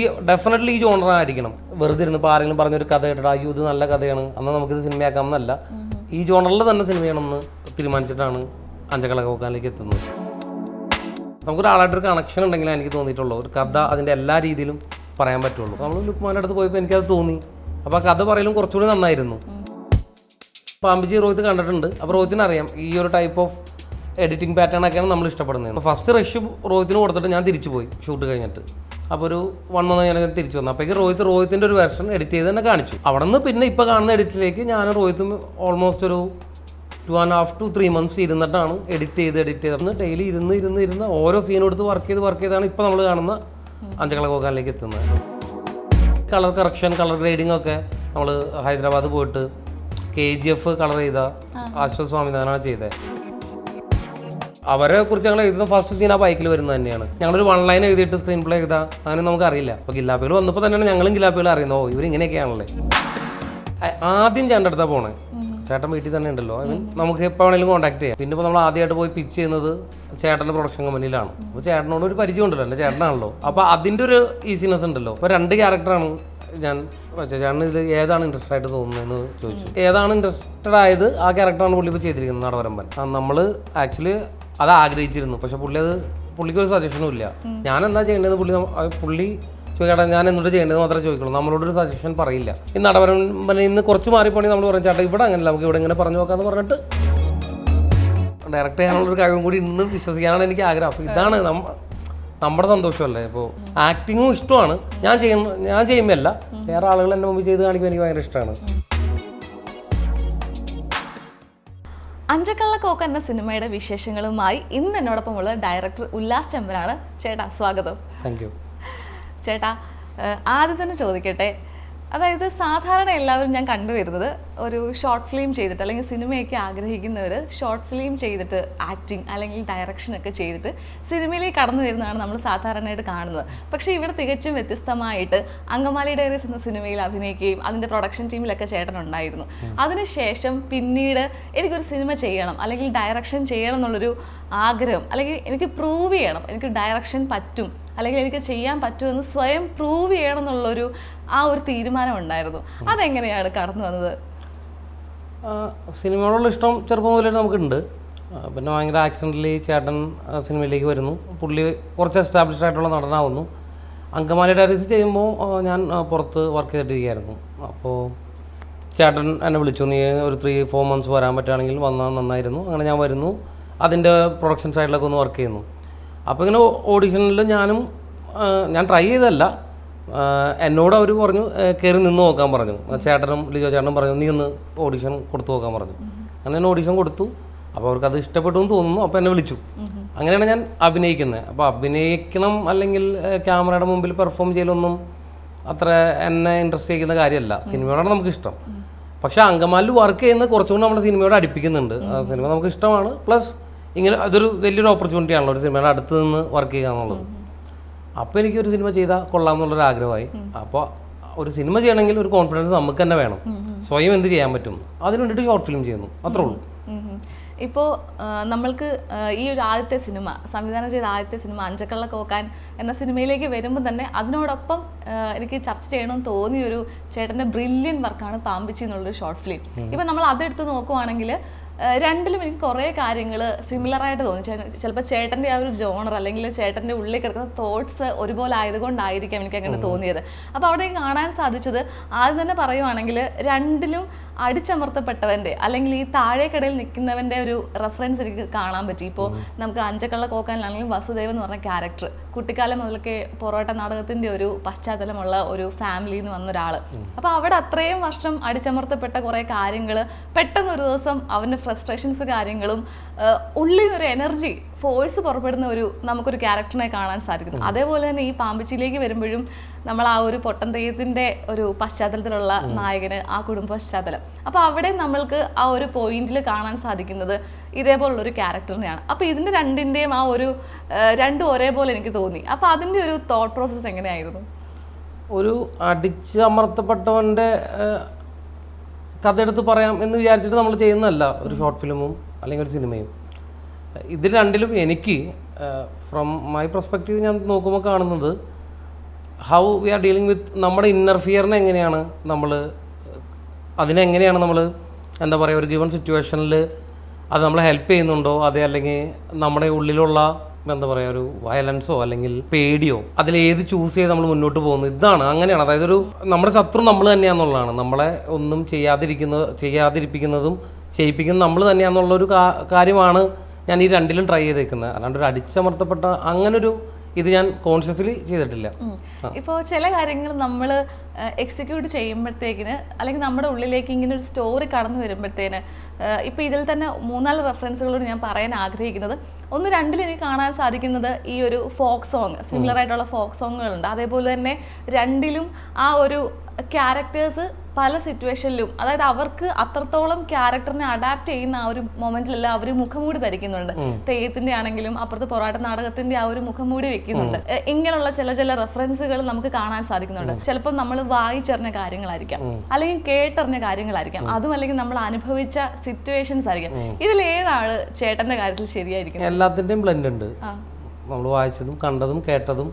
ഈ ഡെഫിനറ്റ്ലി ഈ ജോണർ ആയിരിക്കണം. വെറുതെ ഇരുന്ന് ഇപ്പോൾ ആരെങ്കിലും പറഞ്ഞൊരു കഥ കേട്ടിട്ട് അയ്യോ ഇത് നല്ല കഥയാണ്. എന്നാൽ നമുക്കിത് സിനിമയാക്കാം എന്നല്ല. ഈ ജോണറിൽ തന്നെ സിനിമയാണെന്ന് തീരുമാനിച്ചിട്ടാണ് അഞ്ചക്കള കോക്കാനിലേക്ക് എത്തുന്നത്. നമുക്കൊരാളായിട്ടൊരു കണക്ഷൻ ഉണ്ടെങ്കിലാണ് എനിക്ക് തോന്നിയിട്ടുള്ളൂ. ഒരു കഥ അതിന്റെ എല്ലാ രീതിയിലും പറയാൻ പറ്റുള്ളൂ. നമ്മൾ ലുക്മാന്റെ അടുത്ത് പോയപ്പോൾ എനിക്കത് തോന്നി. അപ്പോൾ ആ കഥ പറയലും കുറച്ചുകൂടി നന്നായിരുന്നു. പാമ്പിജി റോഹിത് കണ്ടിട്ടുണ്ട്. അപ്പോൾ റോഹിത്തിനറിയാം ഈ ഒരു ടൈപ്പ് ഓഫ് എഡിറ്റിംഗ് പാറ്റേൺ ഒക്കെയാണ് നമ്മൾ ഇഷ്ടപ്പെടുന്നത്. അപ്പോൾ ഫസ്റ്റ് റഷ് റോഹിത്തിന് കൊടുത്തിട്ട് ഞാൻ തിരിച്ചു പോയി ഷൂട്ട് കഴിഞ്ഞിട്ട്. അപ്പോൾ ഒരു വൺ മന്ത് ഞാൻ തിരിച്ചു വന്നു. അപ്പോഴേക്ക് റോഹിത് റോഹിത്തിന്റെ ഒരു വെർഷൻ എഡിറ്റ് ചെയ്ത് തന്നെ കാണിച്ചു. അവിടെ നിന്ന് പിന്നെ ഇപ്പോൾ കാണുന്ന എഡിറ്റിലേക്ക് ഞാൻ റോഹിത്തും ഓൾമോസ്റ്റ് ഒരു two and half two three months ഇരുന്നിട്ടാണ് edit ചെയ്ത് എഡിറ്റ് ചെയ്ത്. ഡെയിലി ഇരുന്ന് ഇരുന്ന് ഇരുന്ന് ഓരോ സീൻ എടുത്ത് വർക്ക് ചെയ്ത് വർക്ക് ചെയ്താണ് ഇപ്പോൾ നമ്മൾ കാണുന്ന അഞ്ചക്കള കോക്കാനിലേക്ക് എത്തുന്നത്. കളർ കറക്ഷൻ കളർ ഗ്രേഡിംഗ് ഒക്കെ നമ്മൾ ഹൈദരാബാദ് പോയിട്ട് കെ ജി എഫ് കളർ ചെയ്ത ആശ്വത് സ്വാമിനാഥനാണ് ചെയ്തത്. അവരെ കുറിച്ച് ഞങ്ങൾ എഴുതുന്ന ഫസ്റ്റ് സീൻ ആ ബൈക്കിൽ വരുന്നത് തന്നെയാണ്. ഞങ്ങളൊരു വൺ ലൈൻ എഴുതിയിട്ട് സ്ക്രീൻ പ്ലേ എഴുതാ. അങ്ങനെ നമുക്ക് അറിയില്ല അപ്പോൾ ഗില്ലാപ്പികൾ വന്നപ്പോൾ തന്നെയാണ് ഞങ്ങളും ഗില്ലാപ്പികൾ അറിയുന്നത്. ഓ ആ- ആദ്യം ചേട്ടന്റെ അടുത്താണ് പോണേ. ചേട്ടൻ വീട്ടിൽ തന്നെ ഉണ്ടല്ലോ. നമുക്ക് എപ്പോൾ വേണമെങ്കിലും കോൺടാക്ട് ചെയ്യാം. പിന്നെ ഇപ്പോൾ നമ്മൾ ആദ്യമായിട്ട് പോയി പിച്ച് ചെയ്യുന്നത് ചേട്ടന്റെ പ്രൊഡക്ഷൻ കമ്പനിയിലാണ് അപ്പോൾ ചേട്ടനോട് ഒരു പരിചയം ഉണ്ടല്ലോ. എന്റെ ചേട്ടനാണല്ലോ. അപ്പോൾ അതിന്റെ ഒരു ഈസിനെസ് ഉണ്ടല്ലോ. അപ്പോൾ രണ്ട് ക്യാരക്ടറാണ് ഞാൻ ചേട്ടൻ ഇതിൽ ഏതാണ് ഇൻട്രസ്റ്റ് ആയിട്ട് തോന്നുന്നതെന്ന് ചോദിച്ചു. ഏതാണ് ഇൻട്രസ്റ്റഡ് ആയത് ആ ക്യാരക്ടറാണ് പുള്ളി ഇപ്പോൾ ചെയ്തിരിക്കുന്നത് നടവരമ്പൻ. നമ്മൾ ആക്ച്വലി അത് ആഗ്രഹിച്ചിരുന്നു പക്ഷെ പുള്ളി അത് പുള്ളിക്ക് ഒരു സജഷനും ഇല്ല. ഞാൻ എന്താ ചെയ്യേണ്ടത് പുള്ളി പുള്ളി ചോദിക്കട്ടെ ഞാൻ എന്നോട് ചെയ്യേണ്ടത് മാത്രമേ ചോദിക്കുള്ളൂ? നമ്മളോടൊരു സജഷൻ പറയില്ല. ഈ നടവരമ്പനിൽ ഇന്ന് കുറച്ച് മാറിപ്പോണെങ്കിൽ നമ്മൾ പറയും ചേട്ടാ ഇവിടെ അങ്ങനെയല്ല നമുക്ക് ഇവിടെ ഇങ്ങനെ പറഞ്ഞു നോക്കാന്ന് പറഞ്ഞിട്ട് ഡയറക്റ്റ് ചെയ്യാനുള്ളൊരു കഴിവും കൂടി ഇന്ന് വിശ്വസിക്കാനാണ് എനിക്ക് ആഗ്രഹം. അപ്പോൾ ഇതാണ് നമ്മ നമ്മുടെ സന്തോഷമല്ലേ? ഇപ്പോൾ ആക്ടിങ്ങും ഇഷ്ടമാണ്. ഞാൻ ചെയ്യുന്ന ഞാൻ ചെയ്യുമ്പോഴല്ല വേറെ ആളുകൾ എന്റെ മുമ്പിൽ ചെയ്ത് കാണിക്കുമ്പോൾ എനിക്ക് ഭയങ്കര ഇഷ്ടമാണ്. അഞ്ചക്കള്ളക്കോക്ക് എന്ന സിനിമയുടെ വിശേഷങ്ങളുമായി ഇന്ന് എന്നോടൊപ്പമുള്ള ഡയറക്ടർ ഉല്ലാസ് ചെമ്പനാണ്. ചേട്ടാ സ്വാഗതം. താങ്ക് യു ചേട്ടാ ആദ്യം തന്നെ ചോദിക്കട്ടെ അതായത് സാധാരണ എല്ലാവരും ഞാൻ കണ്ടുവരുന്നത് ഒരു ഷോർട്ട് ഫിലിം ചെയ്തിട്ട് അല്ലെങ്കിൽ സിനിമയൊക്കെ ആഗ്രഹിക്കുന്നവർ ഷോർട്ട് ഫിലിം ചെയ്തിട്ട് ആക്ടിങ് അല്ലെങ്കിൽ ഡയറക്ഷൻ ഒക്കെ ചെയ്തിട്ട് സിനിമയിലേക്ക് കടന്നു വരുന്നതാണ് നമ്മൾ സാധാരണയായിട്ട് കാണുന്നത്. പക്ഷേ ഇവിടെ തികച്ചും വ്യത്യസ്തമായിട്ട് അങ്കമാലി ഡയറീസ് എന്ന സിനിമയിൽ അഭിനയിക്കുകയും അതിന്റെ പ്രൊഡക്ഷൻ ടീമിലൊക്കെ ചേട്ടൻ ഉണ്ടായിരുന്നു. അതിനുശേഷം പിന്നീട് എനിക്കൊരു സിനിമ ചെയ്യണം അല്ലെങ്കിൽ ഡയറക്ഷൻ ചെയ്യണം എന്നുള്ളൊരു ആഗ്രഹം അല്ലെങ്കിൽ എനിക്ക് പ്രൂവ് ചെയ്യണം. എനിക്ക് ഡയറക്ഷൻ പറ്റും. അല്ലെങ്കിൽ എനിക്ക് ചെയ്യാൻ പറ്റുമെന്ന് സ്വയം പ്രൂവ് ചെയ്യണം എന്നുള്ളൊരു ആ ഒരു തീരുമാനം ഉണ്ടായിരുന്നു അതെങ്ങനെയാണ് കടന്നു വന്നത്? സിനിമയോടുള്ള ഇഷ്ടം ചെറുപ്പം മുതലേ നമുക്കുണ്ട്. പിന്നെ ഭയങ്കര ആക്സിഡന്റലി ചേട്ടൻ സിനിമയിലേക്ക് വരുന്നു. പുള്ളി കുറച്ച് എസ്റ്റാബ്ലിഷ് ആയിട്ടുള്ള നടനാവുന്നു. അങ്കമാലി ഡയറീസ് ചെയ്യുമ്പോൾ ഞാൻ പുറത്ത് വർക്ക് ചെയ്തിട്ടിരിക്കുകയായിരുന്നു. അപ്പോൾ ചേട്ടൻ എന്നെ വിളിച്ചു. നീ ഒരു ത്രീ ഫോർ മന്ത്സ് വരാൻ പറ്റുകയാണെങ്കിൽ വന്നാൽ നന്നായിരുന്നു. അങ്ങനെ ഞാൻ വരുന്നു. അതിന്റെ പ്രൊഡക്ഷൻ സൈഡിലൊക്കെ ഒന്ന് വർക്ക് ചെയ്യുന്നു. അപ്പോൾ ഇങ്ങനെ ഓഡിഷനിൽ ഞാനും ഞാൻ ട്രൈ ചെയ്തല്ല എന്നോട് അവർ പറഞ്ഞു കയറി നിന്ന് നോക്കാൻ പറഞ്ഞു. ചേട്ടനും ലിജോ ചേട്ടനും പറഞ്ഞു നീ ഒന്ന് ഓഡിഷൻ കൊടുത്തു നോക്കാൻ പറഞ്ഞു. അങ്ങനെ ഞാൻ ഓഡിഷൻ കൊടുത്തു. അപ്പോൾ അവർക്ക് അത് ഇഷ്ടപ്പെട്ടു എന്ന് തോന്നുന്നു. അപ്പോൾ എന്നെ വിളിച്ചു. അങ്ങനെയാണ് ഞാൻ അഭിനയിക്കുന്നത് അപ്പോൾ അഭിനയിക്കണം അല്ലെങ്കിൽ ക്യാമറയുടെ മുമ്പിൽ പെർഫോം ചെയ്യലൊന്നും അത്ര എന്നെ ഇൻട്രസ്റ്റ് ചെയ്യുന്ന കാര്യമല്ല. സിനിമയോടാണ് നമുക്ക് ഇഷ്ടം പക്ഷേ അങ്കമാലിൽ വർക്ക് ചെയ്യുന്ന കുറച്ചുകൂടി നമ്മുടെ സിനിമയോട് അടുപ്പിക്കുന്നുണ്ട്. സിനിമ നമുക്ക് ഇഷ്ടമാണ്. പ്ലസ് ഇങ്ങനെ അതൊരു വലിയൊരു ഓപ്പർച്യൂണിറ്റി ആണല്ലോ ഒരു സിനിമയുടെ അടുത്ത് നിന്ന് വർക്ക് ചെയ്യുക എന്നുള്ളത്. അപ്പോൾ എനിക്കൊരു സിനിമ ചെയ്താൽ കൊള്ളാം എന്നുള്ളൊരു ആഗ്രഹമായി. അപ്പോൾ ഒരു സിനിമ ചെയ്യണമെങ്കിൽ ഒരു കോൺഫിഡൻസ് നമുക്ക് തന്നെ വേണം. സ്വയം എന്ത് ചെയ്യാൻ പറ്റും? അതിന് വേണ്ടിയിട്ട് ഷോർട്ട് ഫിലിം ചെയ്യുന്നു. അത്രേ ഉള്ളൂ. ഇപ്പോൾ നമ്മൾക്ക് ഈ ഒരു ആദ്യത്തെ സിനിമ സംവിധാനം ചെയ്ത ആദ്യത്തെ സിനിമ അഞ്ചക്കള്ള കോക്കാൻ എന്ന സിനിമയിലേക്ക് വരുമ്പോൾ തന്നെ അതിനോടൊപ്പം എനിക്ക് ചർച്ച ചെയ്യണമെന്ന് തോന്നിയൊരു ചേട്ടന്റെ ബ്രില്യൻ വർക്കാണ് പാമ്പിച്ചി എന്നുള്ളൊരു ഷോർട്ട് ഫിലിം ഇപ്പം നമ്മൾ അതെടുത്ത് നോക്കുവാണെങ്കിൽ രണ്ടിലും എനിക്ക് കുറേ കാര്യങ്ങൾ സിമിലറായിട്ട് തോന്നി. ചിലപ്പോൾ ചേട്ടന്റെ ആ ഒരു ജോണർ അല്ലെങ്കിൽ ചേട്ടന്റെ ഉള്ളിൽ കിടക്കുന്ന തോട്ട്സ് ഒരുപോലെ ആയതുകൊണ്ടായിരിക്കാം എനിക്ക് അങ്ങനെ തോന്നിയത്. അപ്പോൾ അവിടെ കാണാൻ സാധിച്ചത് ആദ്യം തന്നെ പറയുവാണെങ്കിൽ രണ്ടിലും അടിച്ചമർത്തപ്പെട്ടവന്റെ അല്ലെങ്കിൽ ഈ താഴേക്കടയിൽ നിൽക്കുന്നവന്റെ ഒരു റെഫറൻസ് എനിക്ക് കാണാൻ പറ്റി. ഇപ്പോൾ നമുക്ക് അഞ്ചക്കള്ള കോക്കാനിലാണെങ്കിലും വസുദേവ് എന്ന് പറഞ്ഞ ക്യാരക്ടർ കുട്ടിക്കാലം മുതലൊക്കെ പൊറോട്ട നാടകത്തിന്റെ ഒരു പശ്ചാത്തലമുള്ള ഒരു ഫാമിലിയിൽ നിന്ന് വന്ന ഒരാൾ അപ്പോൾ അവിടെ അത്രയും വർഷം അടിച്ചമർത്തപ്പെട്ട കുറേ കാര്യങ്ങൾ പെട്ടെന്ന് ഒരു ദിവസം അവന്റെ ഫ്രസ്ട്രേഷൻസ് കാര്യങ്ങളും ഉള്ളിൽ നിന്നൊരു എനർജി ഫോഴ്സ് പുറപ്പെടുന്ന ഒരു നമുക്കൊരു ക്യാരക്ടറിനെ കാണാൻ സാധിക്കുന്നു. അതേപോലെ തന്നെ ഈ പാമ്പിച്ചിലേക്ക് വരുമ്പോഴും നമ്മൾ ആ ഒരു പൊട്ടൻ തെയ്യത്തിന്റെ ഒരു പശ്ചാത്തലത്തിലുള്ള നായകന് ആ കുടുംബ പശ്ചാത്തലം. അപ്പോൾ അവിടെ നമ്മൾക്ക് ആ ഒരു പോയിന്റിൽ കാണാൻ സാധിക്കുന്നത് ഇതേപോലുള്ളൊരു ക്യാരക്ടറിനെയാണ് അപ്പോൾ ഇതിന്റെ രണ്ടിന്റെയും ആ ഒരു രണ്ടും ഒരേപോലെ എനിക്ക് തോന്നി. അപ്പോൾ അതിന്റെ ഒരു തോട്ട് പ്രോസസ്സ് എങ്ങനെയായിരുന്നു? ഒരു അടിച്ച് അമർത്തപ്പെട്ടവന്റെ കഥയെടുത്ത് പറയാം എന്ന് വിചാരിച്ചിട്ട് നമ്മൾ ചെയ്യുന്നതല്ല. ഒരു ഷോർട്ട് ഫിലിമും അല്ലെങ്കിൽ ഒരു സിനിമയും ഇതിൽ രണ്ടിലും എനിക്ക് ഫ്രം മൈ പെർസ്പെക്റ്റീവ് ഞാൻ നോക്കുമ്പോൾ കാണുന്നത് how we are dealing with നമ്മുടെ ഇന്നർ ഫിയറിനെ എങ്ങനെയാണ് നമ്മൾ അതിനെങ്ങനെയാണ് നമ്മൾ എന്താ പറയുക ഒരു ഗിവൺ സിറ്റുവേഷനിൽ അത് നമ്മളെ ഹെൽപ്പ് ചെയ്യുന്നുണ്ടോ? അതെ അല്ലെങ്കിൽ നമ്മുടെ ഉള്ളിലുള്ള എന്താ പറയുക ഒരു വയലൻസോ അല്ലെങ്കിൽ പേടിയോ? അതിൽ ഏത് ചൂസ് ചെയ്ത് നമ്മൾ മുന്നോട്ട് പോകുന്നു? ഇതാണ്. അങ്ങനെയാണ്. അതായത് ഒരു നമ്മുടെ ശത്രു നമ്മൾ തന്നെയാണെന്നുള്ളതാണ് നമ്മളെ ഒന്നും ചെയ്യാതിരിക്കുന്നത് ചെയ്യാതിരിപ്പിക്കുന്നതും ചെയ്യിപ്പിക്കുന്നതും നമ്മൾ തന്നെയാണെന്നുള്ളൊരു കാര്യമാണ് ഞാൻ ഈ രണ്ടിലും ട്രൈ ചെയ്തേക്കുന്നത് അല്ലാണ്ട് ഒരു അടിച്ചമർത്തപ്പെട്ട അങ്ങനൊരു ഇത് ഞാൻ കോൺഷ്യസ്ലി ചെയ്തിട്ടില്ല. ഇപ്പോൾ ചില കാര്യങ്ങൾ നമ്മൾ എക്സിക്യൂട്ട് ചെയ്യുമ്പോഴത്തേക്കിന് അല്ലെങ്കിൽ നമ്മുടെ ഉള്ളിലേക്ക് ഇങ്ങനെ ഒരു സ്റ്റോറി കടന്നു വരുമ്പോഴത്തേന് ഇപ്പോൾ ഇതിൽ തന്നെ മൂന്നാൽ റെഫറൻസുകളോട് ഞാൻ പറയാൻ ആഗ്രഹിക്കുന്നത്. ഒന്ന് രണ്ടിൽ എനിക്ക് കാണാൻ സാധിക്കുന്നത് ഈ ഒരു ഫോക്ക് സോങ് സിമിലർ ആയിട്ടുള്ള ഫോക്ക് സോങ്ങുകളുണ്ട് അതേപോലെ തന്നെ രണ്ടിലും ആ ഒരു ക്യാരക്ടേഴ്സ് പല സിറ്റുവേഷനിലും അതായത് അവർക്ക് അത്രത്തോളം ക്യാരക്ടറിനെ അഡാപ്റ്റ് ചെയ്യുന്ന ആ ഒരു മൊമെന്റിലെല്ലാം അവർ മുഖംമൂടി ധരിക്കുന്നുണ്ട്. തെയ്യത്തിന്റെ ആണെങ്കിലും അപ്പുറത്ത് പൊറാട്ട നാടകത്തിന്റെ ആ ഒരു മുഖംമൂടി വെക്കുന്നുണ്ട്. ഇങ്ങനെയുള്ള ചില ചില റെഫറൻസുകൾ നമുക്ക് കാണാൻ സാധിക്കുന്നുണ്ട്. ചിലപ്പോൾ നമ്മൾ വായിച്ചറിഞ്ഞ കാര്യങ്ങളായിരിക്കാം. അല്ലെങ്കിൽ കേട്ടറിഞ്ഞ കാര്യങ്ങളായിരിക്കാം. അതും അല്ലെങ്കിൽ നമ്മൾ അനുഭവിച്ച സിറ്റുവേഷൻസ് ആയിരിക്കാം. ഇതിൽ ഇതിലേതാണ് ചേട്ടന്റെ കാര്യത്തിൽ ശരിയായിരിക്കും എല്ലാത്തിന്റെയും ബ്ലെൻഡ് ഉണ്ട്. നമ്മൾ വായിച്ചതും കണ്ടതും കേട്ടതും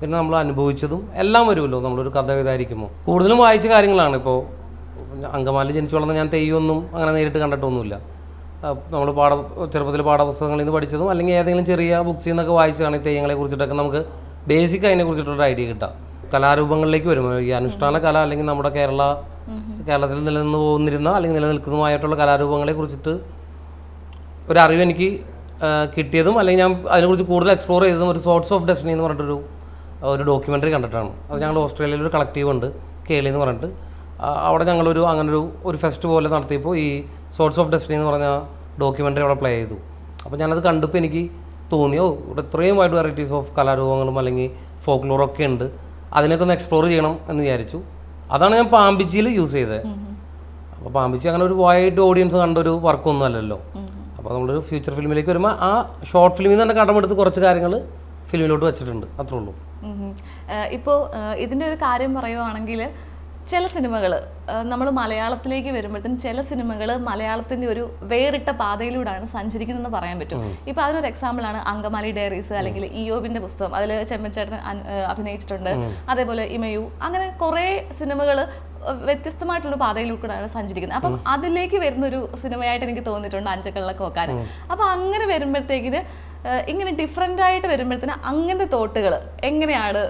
പിന്നെ നമ്മൾ അനുഭവിച്ചതും എല്ലാം വരുമല്ലോ. നമ്മളൊരു കഥ എഴുതായിരിക്കുമ്പോൾ കൂടുതലും വായിച്ച കാര്യങ്ങളാണ്. ഇപ്പോൾ അങ്കമാലി ജനിച്ചു വളർന്ന ഞാൻ തെയ്യൊന്നും അങ്ങനെ നേരിട്ട് കണ്ടിട്ടൊന്നുമില്ല. നമ്മൾ പാഠ ചെറുപ്പത്തിൽ പാഠപുസ്തകങ്ങളിൽ നിന്ന് പഠിച്ചതും അല്ലെങ്കിൽ ഏതെങ്കിലും ചെറിയ ബുക്സിൽ നിന്നൊക്കെ വായിച്ചതാണ് ഈ തെയ്യങ്ങളെ കുറിച്ചിട്ടൊക്കെ നമുക്ക് ബേസിക് അതിനെ കുറിച്ചിട്ടൊരു ഐഡിയ കിട്ടാം കലാരൂപങ്ങളിലേക്ക് വരുമ്പോൾ ഈ അനുഷ്ഠാന കല അല്ലെങ്കിൽ നമ്മുടെ കേരള കേരളത്തിൽ നിലനിന്ന് പോകുന്നിരുന്ന അല്ലെങ്കിൽ നിലനിൽക്കുന്നതുമായിട്ടുള്ള കലാരൂപങ്ങളെ കുറിച്ചിട്ട് ഒരറിവ് എനിക്ക് കിട്ടിയതും അല്ലെങ്കിൽ ഞാൻ അതിനെക്കുറിച്ച് കൂടുതൽ എക്സ്പ്ലോർ ചെയ്തതും ഒരു സോർട്സ് ഓഫ് ഡെസ്റ്റിനി എന്ന് പറഞ്ഞിട്ടൊരു ഒരു ഡോക്യുമെന്ററി കണ്ടിട്ടാണ്. അത് ഞങ്ങൾ ഓസ്ട്രേലിയയിൽ ഒരു കളക്റ്റീവ് ഉണ്ട് കേളി എന്ന് പറഞ്ഞിട്ട്. അവിടെ ഞങ്ങളൊരു അങ്ങനൊരു ഒരു ഫെസ്റ്റ് പോലെ നടത്തിയപ്പോൾ ഈ സോർട്സ് ഓഫ് ഡെസ്റ്റിനി എന്ന് പറഞ്ഞ ഡോക്യുമെന്ററി അവിടെ പ്ലേ ചെയ്തു. അപ്പോൾ ഞാനത് കണ്ടപ്പോൾ എനിക്ക് തോന്നിയോ ഇവിടെ ഇത്രയും വൈഡ് വെറൈറ്റീസ് ഓഫ് കലാരൂപങ്ങളും അല്ലെങ്കിൽ ഫോക്ലോറൊക്കെ ഉണ്ട്. അതിനൊക്കെ ഒന്ന് എക്സ്പ്ലോർ ചെയ്യണം എന്ന് വിചാരിച്ചു. അതാണ് ഞാൻ പാമ്പിച്ചിയിൽ യൂസ് ചെയ്തത്. അപ്പോൾ പാമ്പിച്ചി അങ്ങനെ ഒരു വൈഡ് ഓഡിയൻസ് കണ്ട ഒരു വർക്കൊന്നും അല്ലല്ലോ. അപ്പോൾ നമ്മളൊരു ഫ്യൂച്ചർ ഫിലിമിലേക്ക് വരുമ്പോൾ ആ ഷോർട്ട് ഫിലിമിൽ നിന്ന് തന്നെ കടമെടുത്ത് കുറച്ച് കാര്യങ്ങൾ ഫിലിമിലോട്ട് വെച്ചിട്ടുണ്ട്. അത്രേ ഉള്ളൂ. ഇപ്പോൾ ഇതിന്റെ ഒരു കാര്യം പറയുവാണെങ്കിൽ ചില സിനിമകൾ നമ്മൾ മലയാളത്തിലേക്ക് വരുമ്പോഴത്തേനും ചില സിനിമകൾ മലയാളത്തിന്റെ ഒരു വേറിട്ട പാതയിലൂടെയാണ് സഞ്ചരിക്കുന്നതെന്ന് പറയാൻ പറ്റും. ഇപ്പോൾ അതിനൊരു എക്സാമ്പിളാണ് അങ്കമാലി ഡയറീസ് അല്ലെങ്കിൽ ഇയോബിന്റെ പുസ്തകം. അതിൽ ചെമ്മച്ചേട്ടൻ അഭിനയിച്ചിട്ടുണ്ട്. അതേപോലെ ഇമയു. അങ്ങനെ കുറേ സിനിമകൾ വ്യത്യസ്തമായിട്ടുള്ള പാതയിലൂടെയാണ് സഞ്ചരിക്കുന്നത്. അപ്പം അതിലേക്ക് വരുന്ന ഒരു സിനിമയായിട്ട് എനിക്ക് തോന്നിയിട്ടുണ്ട് അഞ്ചക്കള്ളൊക്കെ വെക്കാൻ. അപ്പം അങ്ങനെ വരുമ്പോഴത്തേക്കിന് ഇങ്ങനെ ഡിഫറെന്റ് ആയിട്ട് വരുമ്പോഴത്തേന് അങ്ങനത്തെ തോട്ടുകൾ എങ്ങനെയാണ്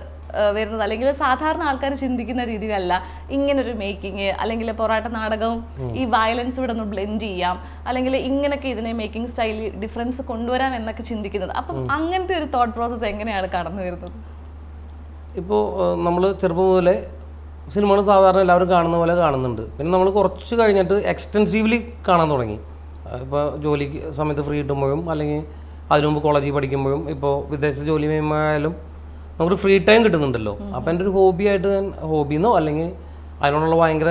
വരുന്നത്. അല്ലെങ്കിൽ സാധാരണ ആൾക്കാർ ചിന്തിക്കുന്ന രീതിയിലല്ല ഇങ്ങനൊരു മേക്കിംഗ് അല്ലെങ്കിൽ പൊറാട്ട നാടകവും ഈ വയലൻസ് ഇവിടെ ഒന്ന് ബ്ലെൻഡ് ചെയ്യാം. അല്ലെങ്കിൽ ഇങ്ങനെയൊക്കെ ഇതിനെ മേക്കിംഗ് സ്റ്റൈലിൽ ഡിഫറൻസ് കൊണ്ടുവരാം എന്നൊക്കെ ചിന്തിക്കുന്നത്. അപ്പം അങ്ങനത്തെ ഒരു തോട്ട് പ്രോസസ്സ് എങ്ങനെയാണ് കടന്നു വരുന്നത്? ഇപ്പോൾ നമ്മൾ ചെറുപ്പം മുതലേ സിനിമകൾ സാധാരണ എല്ലാവരും കാണുന്ന പോലെ കാണുന്നുണ്ട്. പിന്നെ നമ്മൾ കുറച്ച് കഴിഞ്ഞിട്ട് എക്സ്റ്റെൻസീവ്ലി കാണാൻ തുടങ്ങി. ഇപ്പോൾ ജോലിക്ക് സമയത്ത് ഫ്രീ കിട്ടുമ്പോഴും അല്ലെങ്കിൽ അതിനു മുമ്പ് കോളേജിൽ പഠിക്കുമ്പോഴും ഇപ്പോൾ വിദേശ ജോലി ചെയ്യുമ്പോഴായാലും നമുക്ക് ഫ്രീ ടൈം കിട്ടുന്നുണ്ടല്ലോ. അപ്പം എന്റെ ഒരു ഹോബി ആയിട്ട് ഞാൻ ഹോബിന്നോ അല്ലെങ്കിൽ അതിനോടുള്ള ഭയങ്കര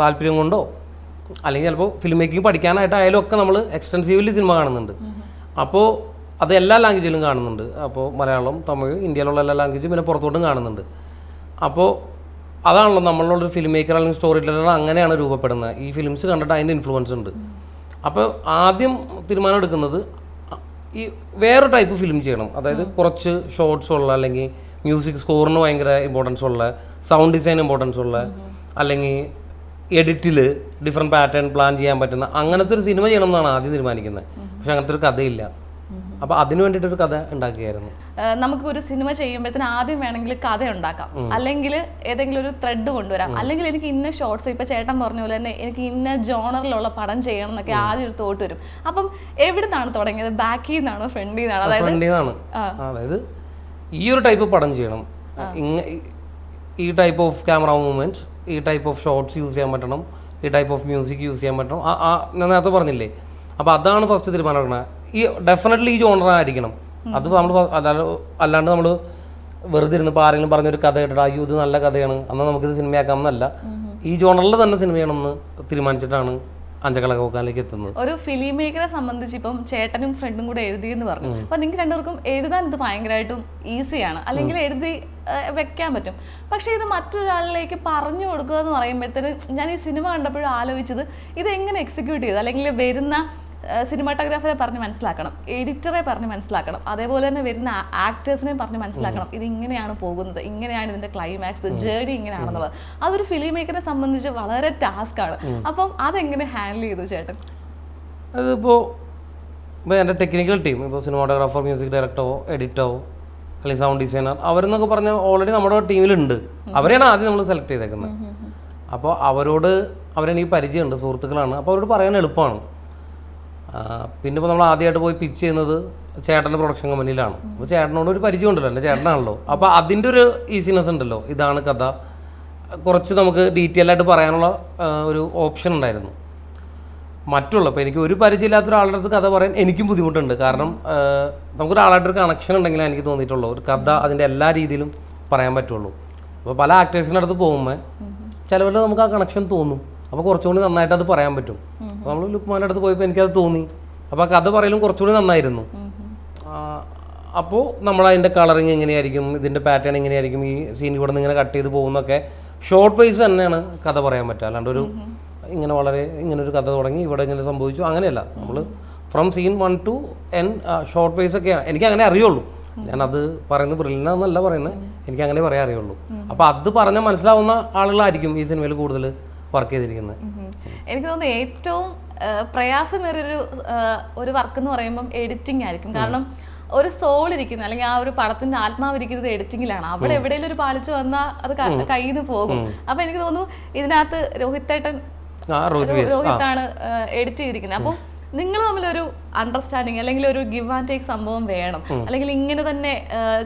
താല്പര്യം കൊണ്ടോ അല്ലെങ്കിൽ ചിലപ്പോൾ ഫിലിം മേക്കിംഗ് പഠിക്കാനായിട്ടായാലും ഒക്കെ നമ്മൾ എക്സ്റ്റെൻസീവ്ലി സിനിമ കാണുന്നുണ്ട്. അപ്പോൾ അത് എല്ലാ ലാംഗ്വേജിലും കാണുന്നുണ്ട്. അപ്പോൾ മലയാളം തമിഴ് ഇന്ത്യയിലുള്ള എല്ലാ ലാംഗ്വേജും പിന്നെ പുറത്തോട്ടും കാണുന്നുണ്ട്. അപ്പോൾ അതാണല്ലോ നമ്മളുള്ള ഒരു ഫിലിം മേക്കർ അല്ലെങ്കിൽ സ്റ്റോറി ടെല്ലർ അങ്ങനെയാണ് രൂപപ്പെടുന്നത്. ഈ ഫിലിംസ് കണ്ടിട്ട് അതിന്റെ ഇൻഫ്ലുവൻസ് ഉണ്ട്. അപ്പോൾ ആദ്യം തീരുമാനം എടുക്കുന്നത് ഈ വേറെ ടൈപ്പ് ഫിലിം ചെയ്യണം. അതായത് കുറച്ച് ഷോർട്സ് ഉള്ള അല്ലെങ്കിൽ മ്യൂസിക് സ്കോറിന് ഭയങ്കര ഇമ്പോർട്ടൻസ് ഉള്ള സൗണ്ട് ഡിസൈൻ ഇമ്പോർട്ടൻസ് ഉള്ള അല്ലെങ്കിൽ എഡിറ്റിൽ ഡിഫറെന്റ് പാറ്റേൺ പ്ലാൻ ചെയ്യാൻ പറ്റുന്ന അങ്ങനത്തെ ഒരു സിനിമ ചെയ്യണം എന്നാണ് ആദ്യം തീരുമാനിക്കുന്നത്. പക്ഷെ അങ്ങനത്തെ ഒരു കഥയില്ല. അപ്പോൾ അതിന് വേണ്ടിയിട്ടൊരു കഥ ഉണ്ടാക്കിയായിരുന്നു നമുക്ക് നമുക്കിപ്പോൾ ഒരു സിനിമ ചെയ്യുമ്പോഴത്തേന് ആദ്യം വേണമെങ്കിൽ കഥ ഉണ്ടാക്കാം. അല്ലെങ്കിൽ ഏതെങ്കിലും ഒരു ത്രെഡ് കൊണ്ടുവരാം. അല്ലെങ്കിൽ എനിക്ക് ഇന്ന ഷോർട്സ് ഇപ്പൊ ചേട്ടൻ പറഞ്ഞ പോലെ തന്നെ എനിക്ക് ഇന്ന ജോണറിലുള്ള പടം ചെയ്യണം എന്നൊക്കെ ആദ്യം ഒരു തോട്ട് വരും. അപ്പം എവിടെ നിന്നാണ് തുടങ്ങിയത്? ബാക്കിൽ നിന്നാണോ? ഫ്രണ്ടിൽ നിന്നാണ്? അതായത് ഈ ഒരു ടൈപ്പ് പടം ചെയ്യണം. ഈ- ടൈപ്പ് ഓഫ് ക്യാമറ മൂവ്മെന്റ് ഈ ടൈപ്പ് ഓഫ് ഷോർട്സ് യൂസ് ചെയ്യാൻ പറ്റണം. ഈ ടൈപ്പ് ഓഫ് മ്യൂസിക് യൂസ് ചെയ്യാൻ പറ്റണം. ആ- ഞാൻ നേരത്തെ പറഞ്ഞില്ലേ? അപ്പോൾ അതാണ് ഫസ്റ്റ് തീരുമാനം ഈ ഡെഫിനറ്റ്ലി ഈ ജോണർ ആയിരിക്കണം. അത് നമ്മൾ അല്ലാണ്ട് നമ്മൾ വെറുതെ ഇരുന്നപ്പോൾ ആരെങ്കിലും പറഞ്ഞൊരു കഥ കേട്ടിട്ട് അയ്യോ ഇത് നല്ല കഥയാണ് എന്നാൽ നമുക്കിത് സിനിമയാക്കാം എന്നല്ല ഈ ജോണറിൽ തന്നെ സിനിമയാണെന്ന് തീരുമാനിച്ചിട്ടാണ് അഞ്ചകളകോക്കാലേക്ക് എത്തുന്നത്. ഒരു ഫിലിം മേക്കറെ സംബന്ധിച്ച് ഇപ്പം ചേട്ടനും ഫ്രണ്ടും കൂടെ എഴുതി എന്ന് പറഞ്ഞു. അപ്പൊ നിങ്ങൾക്ക് രണ്ടുപേർക്കും എഴുതാൻ ഇത് ഭയങ്കരമായിട്ടും ഈസിയാണ് അല്ലെങ്കിൽ എഴുതി വെക്കാൻ പറ്റും. പക്ഷേ ഇത് മറ്റൊരാളിലേക്ക് പറഞ്ഞു കൊടുക്കുക എന്ന് പറയുമ്പോഴത്തേന് ഞാൻ ഈ സിനിമ കണ്ടപ്പോഴും ആലോചിച്ചത് ഇത് എങ്ങനെ എക്സിക്യൂട്ട് ചെയ്തു? അല്ലെങ്കിൽ വരുന്ന സിനിമാറ്റോഗ്രാഫറെ പറഞ്ഞ് മനസ്സിലാക്കണം. എഡിറ്ററെ പറഞ്ഞ് മനസ്സിലാക്കണം. അതേപോലെ തന്നെ വരുന്ന ആക്ടേഴ്സിനെ പറഞ്ഞ് മനസ്സിലാക്കണം. ഇത് ഇങ്ങനെയാണ് പോകുന്നത്. ഇങ്ങനെയാണ് ഇതിന്റെ ക്ലൈമാക്സ് ജേർണി ഇങ്ങനെയാണെന്നുള്ളത്. അതൊരു ഫിലിം മേക്കറെ സംബന്ധിച്ച് വളരെ ടാസ്ക് ആണ്. അപ്പം അതെങ്ങനെ ഹാൻഡിൽ ചെയ്തു ചേട്ടൻ? അതിപ്പോൾ ഇപ്പോൾ എന്റെ ടെക്നിക്കൽ ടീം ഇപ്പോൾ സിനിമാറ്റോഗ്രാഫർ മ്യൂസിക് ഡയറക്ടറോ എഡിറ്ററോ അല്ലെങ്കിൽ സൗണ്ട് ഡിസൈനർ അവരെന്നൊക്കെ പറഞ്ഞാൽ ഓൾറെഡി നമ്മുടെ ടീമിലുണ്ട് അവരെയാണ് ആദ്യം നമ്മൾ സെലക്ട് ചെയ്തേക്കുന്നത്. അപ്പോൾ അവരോട് അവരെനിക്ക് പരിചയമുണ്ട് സുഹൃത്തുക്കളാണ്. അപ്പോൾ അവരോട് പറയാൻ എളുപ്പമാണ്. പിന്നെ ഇപ്പോൾ നമ്മൾ ആദ്യമായിട്ട് പോയി പിച്ച് ചെയ്യുന്നത് ചേട്ടന്റെ പ്രൊഡക്ഷൻ കമ്പനിയിലാണ് അപ്പോൾ ചേട്ടനോട് ഒരു പരിചയം ഉണ്ടല്ലോ എന്റെ ചേട്ടനാണല്ലോ. അപ്പോൾ അതിന്റെ ഒരു ഈസിനെസ് ഉണ്ടല്ലോ ഇതാണ് കഥ. കുറച്ച് നമുക്ക് ഡീറ്റെയിൽ ആയിട്ട് പറയാനുള്ള ഒരു ഓപ്ഷൻ ഉണ്ടായിരുന്നു. മറ്റുള്ള ഇപ്പോൾ എനിക്ക് ഒരു പരിചയമില്ലാത്ത ഒരാളുടെ അടുത്ത് കഥ പറയാൻ എനിക്കും ബുദ്ധിമുട്ടുണ്ട്. കാരണം നമുക്കൊരാളായിട്ടൊരു കണക്ഷൻ ഉണ്ടെങ്കിലേ എനിക്ക് തോന്നിയിട്ടുള്ളൂ. ഒരു കഥ അതിന്റെ എല്ലാ രീതിയിലും പറയാൻ പറ്റുള്ളൂ. അപ്പോൾ പല ആക്ടേഴ്സിന്റെ അടുത്ത് പോകുമ്പോൾ ചിലവരുടെ നമുക്ക് ആ കണക്ഷൻ തോന്നും. അപ്പോൾ കുറച്ചുകൂടി നന്നായിട്ട് അത് പറയാൻ പറ്റും. അപ്പോൾ നമ്മൾ ലുക്മാന്റെ അടുത്ത് പോയപ്പോൾ എനിക്കത് തോന്നി. അപ്പോൾ ആ കഥ പറയലും കുറച്ചുകൂടി നന്നായിരുന്നു. അപ്പോൾ നമ്മൾ അതിന്റെ കളറിങ് എങ്ങനെയായിരിക്കും ഇതിന്റെ പാറ്റേൺ എങ്ങനെയായിരിക്കും ഈ സീൻ ഇവിടെ നിന്ന് ഇങ്ങനെ കട്ട് ചെയ്ത് പോകുന്നൊക്കെ ഷോർട്ട് വൈസ് തന്നെയാണ് കഥ പറയാൻ പറ്റുക. അല്ലാണ്ട് ഒരു ഇങ്ങനെ വളരെ ഇങ്ങനെ ഒരു കഥ തുടങ്ങി ഇവിടെ ഇങ്ങനെ സംഭവിച്ചു അങ്ങനെയല്ല. നമ്മൾ from scene one to end shot wise ഒക്കെയാണ്. എനിക്ക് അങ്ങനെ അറിയുള്ളൂ. ഞാനത് പറയുന്നത് ബ്രില്ലിനെന്നല്ല പറയുന്നത്. എനിക്ക് അങ്ങനെ പറയാൻ അറിയുള്ളൂ. അപ്പോൾ അത് പറഞ്ഞാൽ മനസ്സിലാവുന്ന ആളുകളായിരിക്കും ഈ സിനിമയിൽ കൂടുതൽ വർക്ക് ചെയ്തിരിക്കുന്നത്. എനിക്ക് തോന്നുന്നു ഏറ്റവും പ്രയാസമേറിയൊരു ഒരു വർക്ക് എന്ന് പറയുമ്പം എഡിറ്റിംഗ് ആയിരിക്കും. കാരണം ഒരു സോൾ ഇരിക്കുന്നത് അല്ലെങ്കിൽ ആ ഒരു പടത്തിന്റെ ആത്മാവ് ഇരിക്കുന്നത് എഡിറ്റിംഗിലാണ് അവിടെ എവിടെയെങ്കിലും ഒരു പാലിച്ച് വന്നാൽ അത് കയ്യിൽ നിന്ന് പോകും. അപ്പൊ എനിക്ക് തോന്നുന്നു ഇതിനകത്ത് രോഹിത്തേട്ടൻ രോഹിത്താണ് എഡിറ്റ് ചെയ്തിരിക്കുന്നത്. അപ്പം നിങ്ങൾ തമ്മിലൊരു അണ്ടർസ്റ്റാൻഡിങ് അല്ലെങ്കിൽ ഒരു ഗിവ് ആൻഡ് ടേക്ക് സംഭവം വേണം. അല്ലെങ്കിൽ ഇങ്ങനെ തന്നെ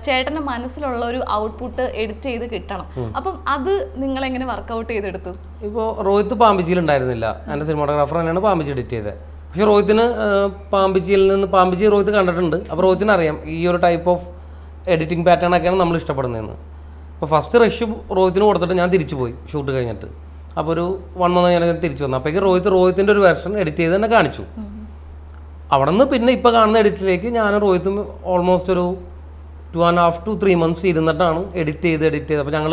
ചേട്ടന്റെ മനസ്സിലുള്ള ഒരു ഔട്ട്പുട്ട് എഡിറ്റ് ചെയ്ത് കിട്ടണം. അപ്പം അത് നിങ്ങൾ എങ്ങനെ വർക്കൗട്ട് ചെയ്തെടുത്തു? ഇപ്പോൾ റോഹിത്ത് പാമ്പിച്ചിയിൽ ഉണ്ടായിരുന്നില്ല എന്റെ സിനിമാറ്റോഗ്രാഫർ തന്നെയാണ് പാമ്പിച്ചി എഡിറ്റ് ചെയ്തത് പക്ഷെ റോഹിത്തിന് പാമ്പിച്ചിയിൽ നിന്ന് പാമ്പിച്ചി റോഹിത്ത് കണ്ടിട്ടുണ്ട്. അപ്പോൾ റോഹിത്തിന് അറിയാം ഈ ഒരു ടൈപ്പ് ഓഫ് എഡിറ്റിംഗ് പാറ്റേൺ ഒക്കെയാണ് നമ്മൾ ഇഷ്ടപ്പെടുന്നതെന്ന്. അപ്പോൾ ഫസ്റ്റ് റഷ് റോഹിത്തിന് കൊടുത്തിട്ട് ഞാൻ തിരിച്ചു പോയി ഷൂട്ട് കഴിഞ്ഞിട്ട്. അപ്പോൾ ഒരു വൺ മന്ത് ഞാൻ തിരിച്ചു വന്നു. അപ്പോഴേക്ക് റോഹിത്ത് റോഹിത്തിന്റെ ഒരു വെർഷൻ എഡിറ്റ് ചെയ്ത് തന്നെ കാണിച്ചു. അവിടെ നിന്ന് പിന്നെ ഇപ്പോൾ കാണുന്ന എഡിറ്റിലേക്ക് ഞാൻ റോഹിത്തും ഓൾമോസ്റ്റ് ഒരു two and half two three months ഇരുന്നിട്ടാണ് edit ചെയ്ത് എഡിറ്റ് ചെയ്ത്. അപ്പോൾ ഞങ്ങൾ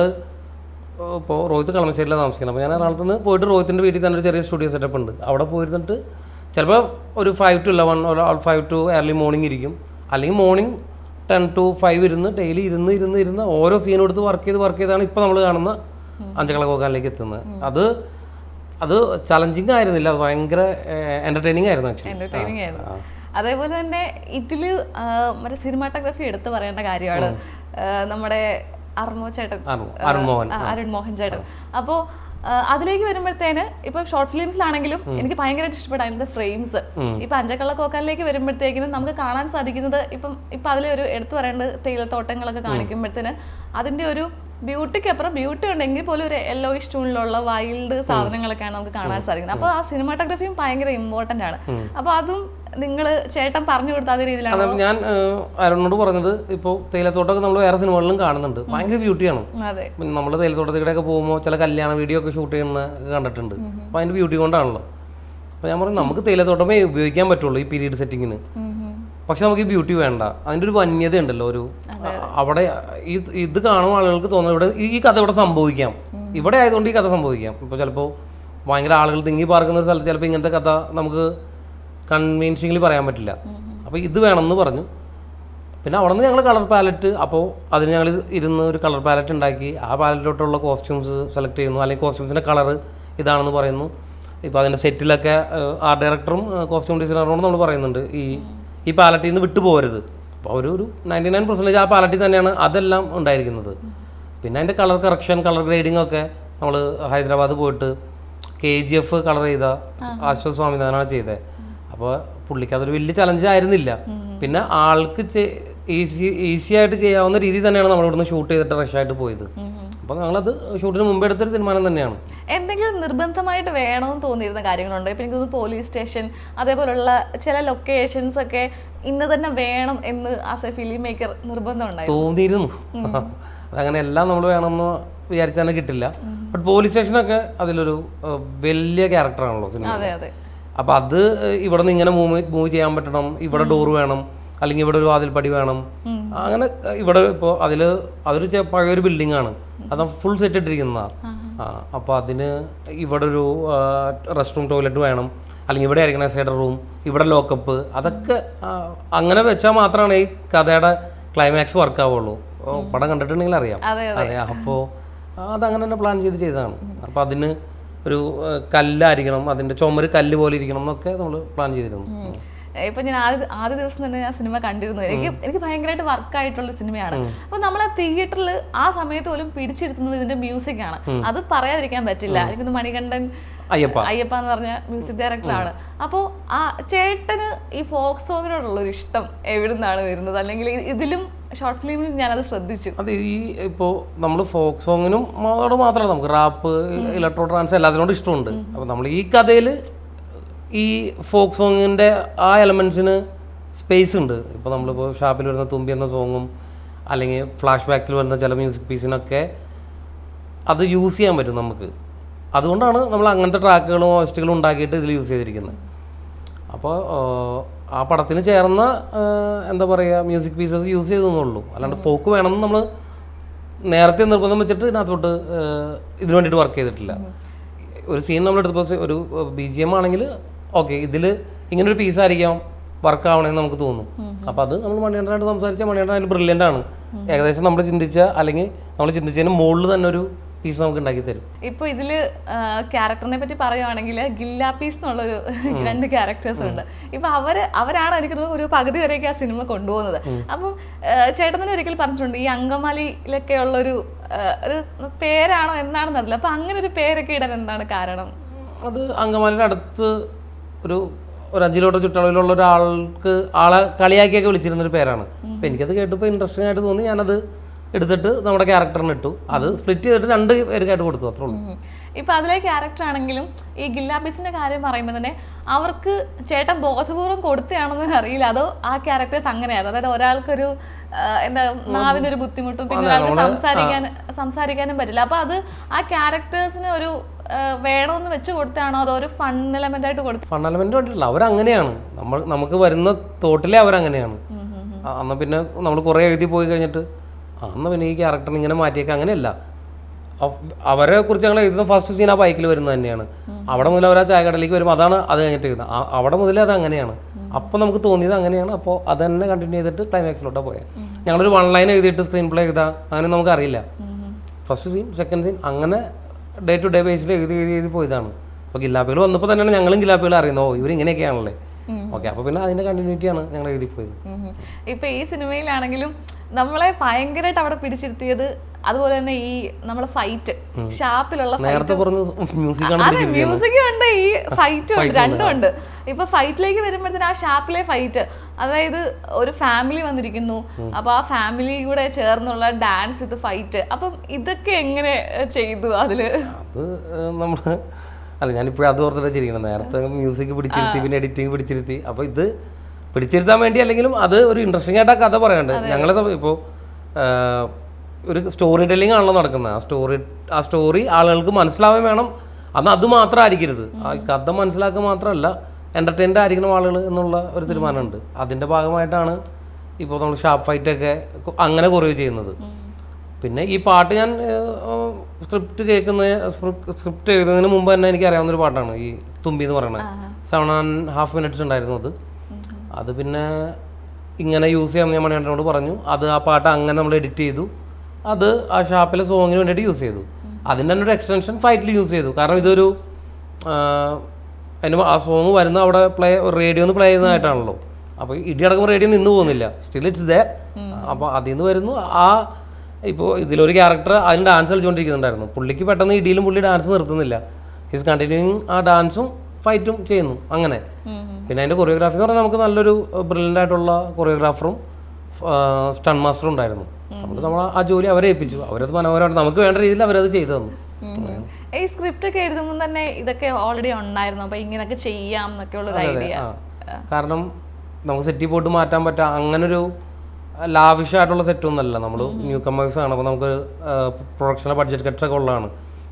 ഇപ്പോൾ റോഹിത്ത് കളമശ്ശേരിയിലാണ് താമസിക്കുന്നത്. അപ്പോൾ ഞാൻ എറണാകുളത്ത് നിന്ന് പോയിട്ട് റോഹിത്തിന്റെ വീട്ടിൽ തന്നെ ഒരു ചെറിയ സ്റ്റുഡിയോ സെറ്റപ്പ് ഉണ്ട്. അവിടെ പോയിരുന്നിട്ട് ചിലപ്പോൾ ഒരു five to eleven five to early morning ഇരിക്കും. അല്ലെങ്കിൽ മോർണിംഗ് ടെൻ ടു ഫൈവ് ഇരുന്ന് ഡെയിലി ഇരുന്ന് ഇരുന്ന് ഇരുന്ന് ഓരോ സീനും എടുത്ത് വർക്ക് ചെയ്ത് വർക്ക് ചെയ്താണ് ഇപ്പോൾ നമ്മൾ കാണുന്ന അഞ്ചക്കള കോക്കാലിലേക്ക് എത്തുന്നത്. അത് അത് ചലഞ്ചിങ് ആയിരുന്നില്ല അത് ഭയങ്കര എന്റർടൈനിങ് ആയിരുന്നു എന്റർടൈനിങ് ആയിരുന്നു. അതേപോലെ തന്നെ ഇതിൽ ആ, മറ്റേ സിനിമാറ്റോഗ്രഫി എടുത്തു പറയേണ്ട കാര്യമാണ്. നമ്മുടെ അർമോ ചേട്ടൻ അരുൺ മോഹൻ ചേട്ടൻ. അപ്പോൾ അതിലേക്ക് വരുമ്പോഴത്തേന് ഇപ്പൊ ഷോർട്ട് ഫിലിംസിലാണെങ്കിലും എനിക്ക് ഭയങ്കരമായിട്ട് ഇഷ്ടപ്പെട്ട അതിന്റെ ഫ്രെയിംസ് ഇപ്പൊ അഞ്ചക്കള്ള കോക്കാനിലേക്ക് വരുമ്പോഴത്തേക്കിനും നമുക്ക് കാണാൻ സാധിക്കുന്നത് ഇപ്പം ഇപ്പൊ അതിലൊരു എടുത്തു പറയേണ്ടത് തേയിലത്തോട്ടങ്ങളൊക്കെ കാണിക്കുമ്പോഴത്തേന് അതിന്റെ ഒരു ബ്യൂട്ടിക്ക് അപ്പുറം ബ്യൂട്ടി ഉണ്ടെങ്കിൽ പോലും ഒരു യെല്ലോ ടൂണിലുള്ള വൈൽഡ് സാധനങ്ങളൊക്കെയാണ് നമുക്ക് കാണാൻ സാധിക്കുന്നത്. അപ്പോൾ ആ സിനിമാറ്റോഗ്രഫിയും ഭയങ്കര ഇമ്പോർട്ടന്റ് ആണ്. അപ്പോൾ അതും നിങ്ങൾ ചേട്ടൻ പറഞ്ഞു കൊടുത്ത അതേ രീതിയിലാണ്? ഞാൻ അരുണിനോട് പറഞ്ഞത് ഇപ്പോൾ തേയിലത്തോട്ടൊക്കെ നമ്മൾ വേറെ സിനിമകളിലും കാണുന്നുണ്ട്. ഭയങ്കര ബ്യൂട്ടിയാണ് നമ്മൾ തേയിലത്തോട്ടത്തിലൂടെയൊക്കെ പോകുമ്പോൾ ചില കല്യാണ വീഡിയോ ഒക്കെ ഷൂട്ട് ചെയ്യുന്ന കണ്ടിട്ടുണ്ട്. അപ്പോൾ അതിന്റെ ബ്യൂട്ടി കൊണ്ടാണല്ലോ. അപ്പോൾ ഞാൻ പറഞ്ഞു നമുക്ക് തേയിലത്തോട്ടമേ ഉപയോഗിക്കാൻ പറ്റുള്ളൂ ഈ പീരീഡ് സെറ്റിങ്ങിന്. പക്ഷെ നമുക്ക് ഈ ബ്യൂട്ടി വേണ്ട. അതിന്റെ ഒരു വന്യത ഉണ്ടല്ലോ ഒരു അവിടെ ഈ ഇത് കാണുമ്പോൾ ആളുകൾക്ക് തോന്നുന്നു ഇവിടെ ഈ- കഥ ഇവിടെ സംഭവിക്കാം. ഇവിടെ ആയതുകൊണ്ട് ഈ കഥ സംഭവിക്കാം. ഇപ്പോൾ ചിലപ്പോൾ ഭയങ്കര ആളുകൾ തിങ്ങി പാർക്കുന്ന ഒരു സ്ഥലത്ത് ചിലപ്പോൾ ഇങ്ങനത്തെ കഥ നമുക്ക് കൺവീൻസിംഗിൽ പറയാൻ പറ്റില്ല. അപ്പോൾ ഇത് വേണമെന്ന് പറഞ്ഞു. പിന്നെ അവിടെ നിന്ന് ഞങ്ങൾ കളർ പാലറ്റ് അപ്പോൾ അതിന് ഞങ്ങൾ ഇരുന്ന് ഒരു കളർ പാലറ്റ് ഉണ്ടാക്കി. ആ പാലറ്റിലോട്ടുള്ള കോസ്റ്റ്യൂംസ് സെലക്ട് ചെയ്യുന്നു. അല്ലെങ്കിൽ കോസ്റ്റ്യൂംസിന്റെ കളർ ഇതാണെന്ന് പറയുന്നു. ഇപ്പോൾ അതിന്റെ സെറ്റിലൊക്കെ ആർട്ട് ഡയറക്ടറും കോസ്റ്റ്യൂം ഡിസൈനറോട് നമ്മൾ പറയുന്നുണ്ട്. ഈ ഈ പാലറ്റിൽ നിന്ന് വിട്ടുപോകരുത്. അപ്പോൾ ഒരു ഒരു നയന്റി നയൻ പെർസെന്റേജ് ആ പാലറ്റിൽ തന്നെയാണ് അതെല്ലാം ഉണ്ടായിരിക്കുന്നത്. പിന്നെ അതിന്റെ കളർ കറക്ഷൻ കളർ ഗ്രേഡിംഗ് ഒക്കെ നമ്മൾ ഹൈദരാബാദ് പോയിട്ട് കെ ജി എഫ് കളർ ചെയ്ത ആശ്വത് സ്വാമിനാഥനാണ് ചെയ്തത് അപ്പോൾ പുള്ളിക്ക് അതൊരു വലിയ ചലഞ്ച് ആയിരുന്നില്ല. പിന്നെ ആൾക്ക് ഈസി ഈസി ആയിട്ട് ചെയ്യാവുന്ന രീതി തന്നെയാണ് നമ്മൾ ഇവിടുന്ന് ഷൂട്ട് ചെയ്തിട്ട് റഷ് ആയിട്ട് പോയത്. അപ്പോൾ ഞങ്ങളത് ഷൂട്ടിന് മുമ്പ് എടുത്തൊരു തീരുമാനം തന്നെയാണ്. എന്തെങ്കിലും നിർബന്ധമായിട്ട് വേണമെന്ന് തോന്നിയിരുന്ന കാര്യങ്ങളുണ്ടോ? ഇപ്പം എനിക്ക് പോലീസ് സ്റ്റേഷൻ അതേപോലുള്ള ചില ലൊക്കേഷൻസ് ഒക്കെ ഇന്ന് തന്നെ വേണം എന്ന് ആസ് എ ഫിലിം മേക്കർ നിർബന്ധം തോന്നിയിരുന്നു. അതങ്ങനെ എല്ലാം നമ്മൾ വേണമെന്ന് വിചാരിച്ചാൽ കിട്ടില്ല. ബട്ട് പോലീസ് സ്റ്റേഷനൊക്കെ അതിലൊരു വലിയ ക്യാരക്ടറാണല്ലോ സിനിമ അപ്പൊ അത് ഇവിടെ നിന്ന് ഇങ്ങനെ മൂവ് മൂവ് ചെയ്യാൻ പറ്റണം ഇവിടെ ഡോർ വേണം അല്ലെങ്കിൽ ഇവിടെ ഒരു വാതിൽപ്പടി വേണം. അങ്ങനെ ഇവിടെ ഇപ്പോൾ അതിൽ അതൊരു പഴയൊരു ബിൽഡിംഗ് ആണ് അത് ഫുൾ സെറ്റ് ഇട്ടിരിക്കുന്നതാണ് അപ്പോൾ അതിന് ഇവിടെ ഒരു റെസ്റ്റ് റൂം ടോയ്ലറ്റ് വേണം. അല്ലെങ്കിൽ ഇവിടെ ആയിരിക്കണം സൈഡ് റൂം ഇവിടെ ലോക്കപ്പ് അതൊക്കെ അങ്ങനെ വെച്ചാൽ മാത്രമാണ് ഈ കഥയുടെ ക്ലൈമാക്സ് വർക്ക് ആവുള്ളൂ പടം കണ്ടിട്ടുണ്ടെങ്കിൽ അറിയാം. അതെ അപ്പോൾ അതങ്ങനെ തന്നെ പ്ലാൻ ചെയ്ത് ചെയ്തതാണ്. അപ്പോൾ അതിന് ഒരു കല്ലായിരിക്കണം അതിന്റെ ചുമര് കല്ല് പോലെ ഇരിക്കണം എന്നൊക്കെ നമ്മൾ പ്ലാൻ ചെയ്തിരുന്നു. ഇപ്പൊ ഞാൻ ആദ്യ ആദ്യ ദിവസം തന്നെ ഞാൻ സിനിമ കണ്ടിരുന്നു. എനിക്ക് എനിക്ക് ഭയങ്കരമായിട്ട് വർക്കായിട്ടുള്ള സിനിമയാണ്. അപ്പൊ നമ്മളെ തിയേറ്ററിൽ ആ സമയത്ത് പോലും പിടിച്ചിരുത്തുന്നത് ഇതിന്റെ മ്യൂസിക് ആണ്. അത് പറയാതിരിക്കാൻ പറ്റില്ല. എനിക്കൊന്ന് മണികണ്ഠൻ അയ്യപ്പ. അയ്യപ്പ എന്ന് പറഞ്ഞ മ്യൂസിക് ഡയറക്ടറാണ് അപ്പോൾ ആ ചേട്ടന് ഈ ഫോക്ക് സോങ്ങിനോടുള്ള ഒരു ഇഷ്ടം എവിടുന്നാണ് വരുന്നത്? അല്ലെങ്കിൽ ഇതിലും ഷോർട്ട് ഫിലിമിൽ ഞാനത് ശ്രദ്ധിച്ചു. അത് ഈ ഇപ്പോൾ നമ്മൾ ഫോക്ക് സോങ്ങിനും അതോട് മാത്രമല്ല നമുക്ക് റാപ്പ് ഇലക്ട്രോ ട്രാൻസ് എല്ലാത്തിനോടും ഇഷ്ടമുണ്ട്. അപ്പോൾ നമ്മൾ ഈ കഥയിൽ ഈ ഫോക്ക് സോങ്ങിന്റെ ആ എലമെൻസിന് സ്പേസ് ഉണ്ട്. ഇപ്പോൾ നമ്മളിപ്പോൾ ഷാപ്പിൽ വരുന്ന തുമ്പി എന്ന സോങ്ങും അല്ലെങ്കിൽ ഫ്ലാഷ് ബാക്സിൽ വരുന്ന ചില മ്യൂസിക് പീസിനൊക്കെ അത് യൂസ് ചെയ്യാൻ പറ്റും നമുക്ക്. അതുകൊണ്ടാണ് നമ്മൾ അങ്ങനത്തെ ട്രാക്കുകളും ഓസ്റ്റുകളും ഉണ്ടാക്കിയിട്ട് ഇതിൽ യൂസ് ചെയ്തിരിക്കുന്നത്. അപ്പോൾ ആ പടത്തിന് ചേർന്ന എന്താ പറയുക മ്യൂസിക് പീസസ് യൂസ് ചെയ്തെന്നുള്ളൂ അല്ലാണ്ട് ഫോക്ക് വേണമെന്ന് നമ്മൾ നേരത്തെ നിർബന്ധം വെച്ചിട്ട് ഇതിനകത്തോട്ട് ഇതിനു ഇതിന് വേണ്ടിയിട്ട് വർക്ക് ചെയ്തിട്ടില്ല. ഒരു സീൻ നമ്മളെടുത്തപ്പോൾ ഒരു ബി ജി എം ആണെങ്കിൽ ഓക്കെ ഇതിൽ ഇങ്ങനൊരു പീസായിരിക്കാം വർക്ക് ആവണമെന്ന് നമുക്ക് തോന്നും. അപ്പോൾ അത് നമ്മൾ മണിയണ്ടനായിട്ട് സംസാരിച്ചാൽ മണിയണ്ടൻ അതിൽ ബ്രില്യന്റ് ആണ്. ഏകദേശം നമ്മൾ ചിന്തിച്ച അല്ലെങ്കിൽ നമ്മൾ ചിന്തിച്ചതിന് മുകളിൽ തന്നെ ഒരു പീസ് നമുക്ക് ഉണ്ടാക്കി തരും. ഇപ്പൊ ഇതിൽ ക്യാരക്ടറിനെ പറ്റി പറയുവാണെങ്കിൽ ഗില്ലാപ്പീസ് എന്നുള്ളൊരു രണ്ട് ക്യാരക്ടേഴ്സ് ഉണ്ട്. ഇപ്പൊ അവർ അവരാണ് എനിക്ക് ഒരു പകുതി വരെയൊക്കെ ആ സിനിമ കൊണ്ടുപോകുന്നത്. അപ്പം ചേട്ടൻ തന്നെ ഒരിക്കൽ പറഞ്ഞിട്ടുണ്ട് ഈ അങ്കമാലിയിലൊക്കെ ഉള്ളൊരു ഒരു പേരാണോ എന്നാണെന്നറിയില്ല അപ്പൊ അങ്ങനെ ഒരു പേരൊക്കെ ഇടാൻ എന്താണ് കാരണം? അത് അങ്കമാലിയുടെ അടുത്ത് ഒരു ഒരു അഞ്ച് കിലോമീറ്റർ ചുറ്റളവിലുള്ള ഒരാൾക്ക് ആളെ കളിയാക്കിയൊക്കെ വിളിച്ചിരുന്ന ഒരു പേരാണ് അപ്പം എനിക്കത് കേട്ടപ്പോൾ ഇൻട്രസ്റ്റിംഗ് ആയിട്ട് തോന്നി. ഞാനത് എടുത്തിട്ട് നമ്മുടെ ക്യാരക്ടറിന് ഇട്ടു. അത് സ്പ്ലിറ്റ് ചെയ്തിട്ട് രണ്ട് പേർക്കായിട്ട് കൊടുത്തു അത്രേ ഉള്ളൂ. ഇപ്പൊ അതിലെ ക്യാരക്ടർ ആണെങ്കിലും ഈ ഗില്ലാബീസിന്റെ കാര്യം പറയുമ്പോൾ തന്നെ അവർക്ക് ചേട്ടൻ ബോധപൂർവം കൊടുത്തയാണെന്ന് അറിയില്ല. അതോ ആ ക്യാരക്ടേഴ്സ് അങ്ങനെയായിരുന്നു. അതായത് ഒരാൾക്കൊരു എന്താ നാവിനൊരു ബുദ്ധിമുട്ടും പിന്നെ ഒരാൾക്ക് സംസാരിക്കാൻ സംസാരിക്കാനും പറ്റില്ല. അപ്പൊ അത് ആ ക്യാരക്ടേഴ്സിന് ഒരു വേണമെന്ന് വെച്ച് കൊടുത്താണോ അതോ ഒരു ഫൺ എലമെന്റ് ആയിട്ട് കൊടുത്തു? ഫണ്ടമെന്റ് വേണ്ടിയിട്ടില്ല അവരങ്ങനെയാണ്. നമ്മൾ നമുക്ക് വരുന്ന തോട്ടിലെ അവരങ്ങനെയാണ്. അന്ന് പിന്നെ നമ്മൾ കുറെ എഴുതി പോയി കഴിഞ്ഞിട്ട് ആ, എന്നാ പിന്നെ ഈ ക്യാരക്ടറിനെ ഇങ്ങനെ മാറ്റിയേക്കാം അങ്ങനെയല്ല. അവ- അവരെ കുറിച്ച് ഞങ്ങൾ എഴുതുന്ന ഫസ്റ്റ് സീൻ ആ ബൈക്കിൽ വരുന്നത് തന്നെയാണ്. അവിടെ മുതൽ അവർ ആ ചായക്കടയിലേക്ക് വരുമ്പോൾ അതാണ് അത് കഴിഞ്ഞിട്ട് എഴുതുന്നത് അവിടെ മുതലേ അത് അങ്ങനെയാണ്. അപ്പോൾ നമുക്ക് തോന്നിയത് അങ്ങനെയാണ്. അപ്പോൾ അത് തന്നെ കണ്ടിന്യൂ ചെയ്തിട്ട് ക്ലൈമാക്സിലോട്ടാണ് പോയത് ഞങ്ങളൊരു വൺ ലൈൻ എഴുതിയിട്ട് സ്ക്രീൻ പ്ലേ എഴുതാം അങ്ങനെ നമുക്കറിയില്ല ഫസ്റ്റ് സീൻ സെക്കൻഡ് സീൻ അങ്ങനെ ഡേ ടു ഡേ ബേസിൽ എഴുതി എഴുതി എഴുതി പോയതാണ്. അപ്പോൾ ഗില്ലാപ്പികൾ വന്നപ്പോൾ തന്നെയാണ് ഞങ്ങളും ഗില്ലാപ്പികൾ അറിയുന്നത്. ഓ ഇവർ ഇങ്ങനെയൊക്കെയാണല്ലേ ഓക്കെ അപ്പൊ പിന്നെ കണ്ടിന്യൂറ്റി ആണ് ഞങ്ങൾ എഴുതി പോയത്. ഇപ്പൊ ഈ സിനിമയിലാണെങ്കിലും നമ്മളെ ഭയങ്കരമായിട്ട് അവിടെ പിടിച്ചിരുത്തിയത് അതുപോലെ തന്നെ ഈ നമ്മളെ ഫൈറ്റ് ഷാപ്പിലുള്ള നേരത്തെ മ്യൂസിക് ഉണ്ട് ഈ ഫൈറ്റ് ഉണ്ട് രണ്ടും ഉണ്ട്. ഇപ്പൊ ഫൈറ്റിലേക്ക് വരുമ്പോഴത്തേന് ആ ഷാപ്പിലെ ഫൈറ്റ് അതായത് ഒരു ഫാമിലി വന്നിരിക്കുന്നു. അപ്പൊ ആ ഫാമിലി കൂടെ ചേർന്നുള്ള ഡാൻസ് വിത്ത് ഫൈറ്റ് അപ്പം ഇതൊക്കെ എങ്ങനെ ചെയ്തു അതിൽ? അത് നമ്മൾ അല്ല ഞാനിപ്പോഴും അത് ഓർത്തിട്ട് ചിരിക്കണം നേരത്തെ മ്യൂസിക് പിടിച്ചിരുത്തി പിന്നെ എഡിറ്റിംഗ് പിടിച്ചിരുത്തി. അപ്പോൾ ഇത് പിടിച്ചിരുത്താൻ വേണ്ടി അല്ലെങ്കിലും അത് ഒരു ഇൻട്രസ്റ്റിംഗ് ആയിട്ട് ആ കഥ പറയാണ്ട്. ഞങ്ങളെ ഇപ്പോൾ ഒരു സ്റ്റോറി ടെല്ലിംഗ് ആണല്ലോ നടക്കുന്നത് ആ സ്റ്റോറി ആ സ്റ്റോറി ആളുകൾക്ക് മനസ്സിലാവാൻ വേണം. അന്ന് അത് മാത്രം ആയിരിക്കരുത് ആ കഥ മനസ്സിലാക്കുക മാത്രമല്ല എന്റർടൈൻഡ് ആയിരിക്കണം ആളുകൾ എന്നുള്ള ഒരു തീരുമാനമുണ്ട്. അതിന്റെ ഭാഗമായിട്ടാണ് ഇപ്പോൾ നമ്മൾ ഷാപ്പ് ഫൈറ്റൊക്കെ അങ്ങനെ കുറവ് ചെയ്യുന്നത്. പിന്നെ ഈ പാട്ട് ഞാൻ സ്ക്രിപ്റ്റ് കേൾക്കുന്ന സ്ക്രിപ്റ്റ് എഴുതുന്നതിന് മുമ്പ് തന്നെ എനിക്ക് അറിയാവുന്ന ഒരു പാട്ടാണ് ഈ തുമ്പി എന്ന് പറയുന്നത്. സെവൻ ആൻഡ് ഹാഫ് മിനിറ്റ്സ് ഉണ്ടായിരുന്നു അത്. അത് പിന്നെ ഇങ്ങനെ യൂസ് ചെയ്യാമെന്ന് ഞാൻ മണികണ്ഠനോട് പറഞ്ഞു. അത് ആ പാട്ട് അങ്ങനെ നമ്മൾ എഡിറ്റ് ചെയ്തു. അത് ആ ഷാപ്പിലെ സോങ്ങിന് വേണ്ടിയിട്ട് യൂസ് ചെയ്തു. അതിന്റെ തന്നെ ഒരു എക്സ്റ്റൻഷൻ ഫൈറ്റിൽ യൂസ് ചെയ്തു. കാരണം ഇതൊരു അതിന് ആ സോങ് വരുന്ന അവിടെ പ്ലേ റേഡിയോ പ്ലേ ചെയ്യുന്നതായിട്ടാണല്ലോ അപ്പോൾ ഇടി അടക്കം റേഡിയോ നിന്ന് പോകുന്നില്ല. സ്റ്റിൽ ഇറ്റ്സ് ദേ അപ്പോൾ അതിൽ നിന്ന് വരുന്നു ആ ഇപ്പോൾ ഇതിലൊരു ക്യാരക്ടർ അതിന് ഡാൻസ് കളിച്ചുകൊണ്ടിരിക്കുന്നുണ്ടായിരുന്നു പുള്ളിക്ക് പെട്ടെന്ന് ഇടിയിലും പുള്ളി ഡാൻസ് നിർത്തുന്നില്ല. ഹിസ് കണ്ടിന്യൂയിങ് ആ ഡാൻസും ഫൈറ്റും ചെയ്യുന്നു. അങ്ങനെ. പിന്നെ അതിന്റെ കൊറിയോഗ്രാഫി എന്ന് പറഞ്ഞാൽ നമുക്ക് നല്ലൊരു ബ്രില്യന്റ് ആയിട്ടുള്ള കൊറിയോഗ്രാഫറും സ്റ്റൺ മാസ്റ്ററും ഉണ്ടായിരുന്നു. നമുക്ക് നമ്മൾ ആ ജോലി അവരെ ഏൽപ്പിച്ചു. അവരത് മനോഹരമായിട്ട് നമുക്ക് വേണ്ട രീതിയിൽ അവരത് ചെയ്തു തന്നു. ഈ സ്ക്രിപ്റ്റ് ഒക്കെ എഴുതുമ്പോൾ തന്നെ ഇതൊക്കെ ഓൾറെഡി ഉണ്ടായിരുന്നു. അപ്പോൾ ഇങ്ങനെയൊക്കെ ചെയ്യാം എന്നൊക്കെ ഉള്ള ഐഡിയ കാരണം നമുക്ക് സെറ്റിൽ പോയിട്ട് മാറ്റാൻ പറ്റാം അങ്ങനൊരു ലാവിഷ് ആയിട്ടുള്ള സെറ്റ് ഒന്നല്ല നമ്മൾ ന്യൂ കമ്മേഴ്സ് ആണ്. അപ്പോൾ നമുക്ക് പ്രൊഡക്ഷൻ ബഡ്ജറ്റ് കട്ട്സ് ഒക്കെ ഉള്ളതാണ്.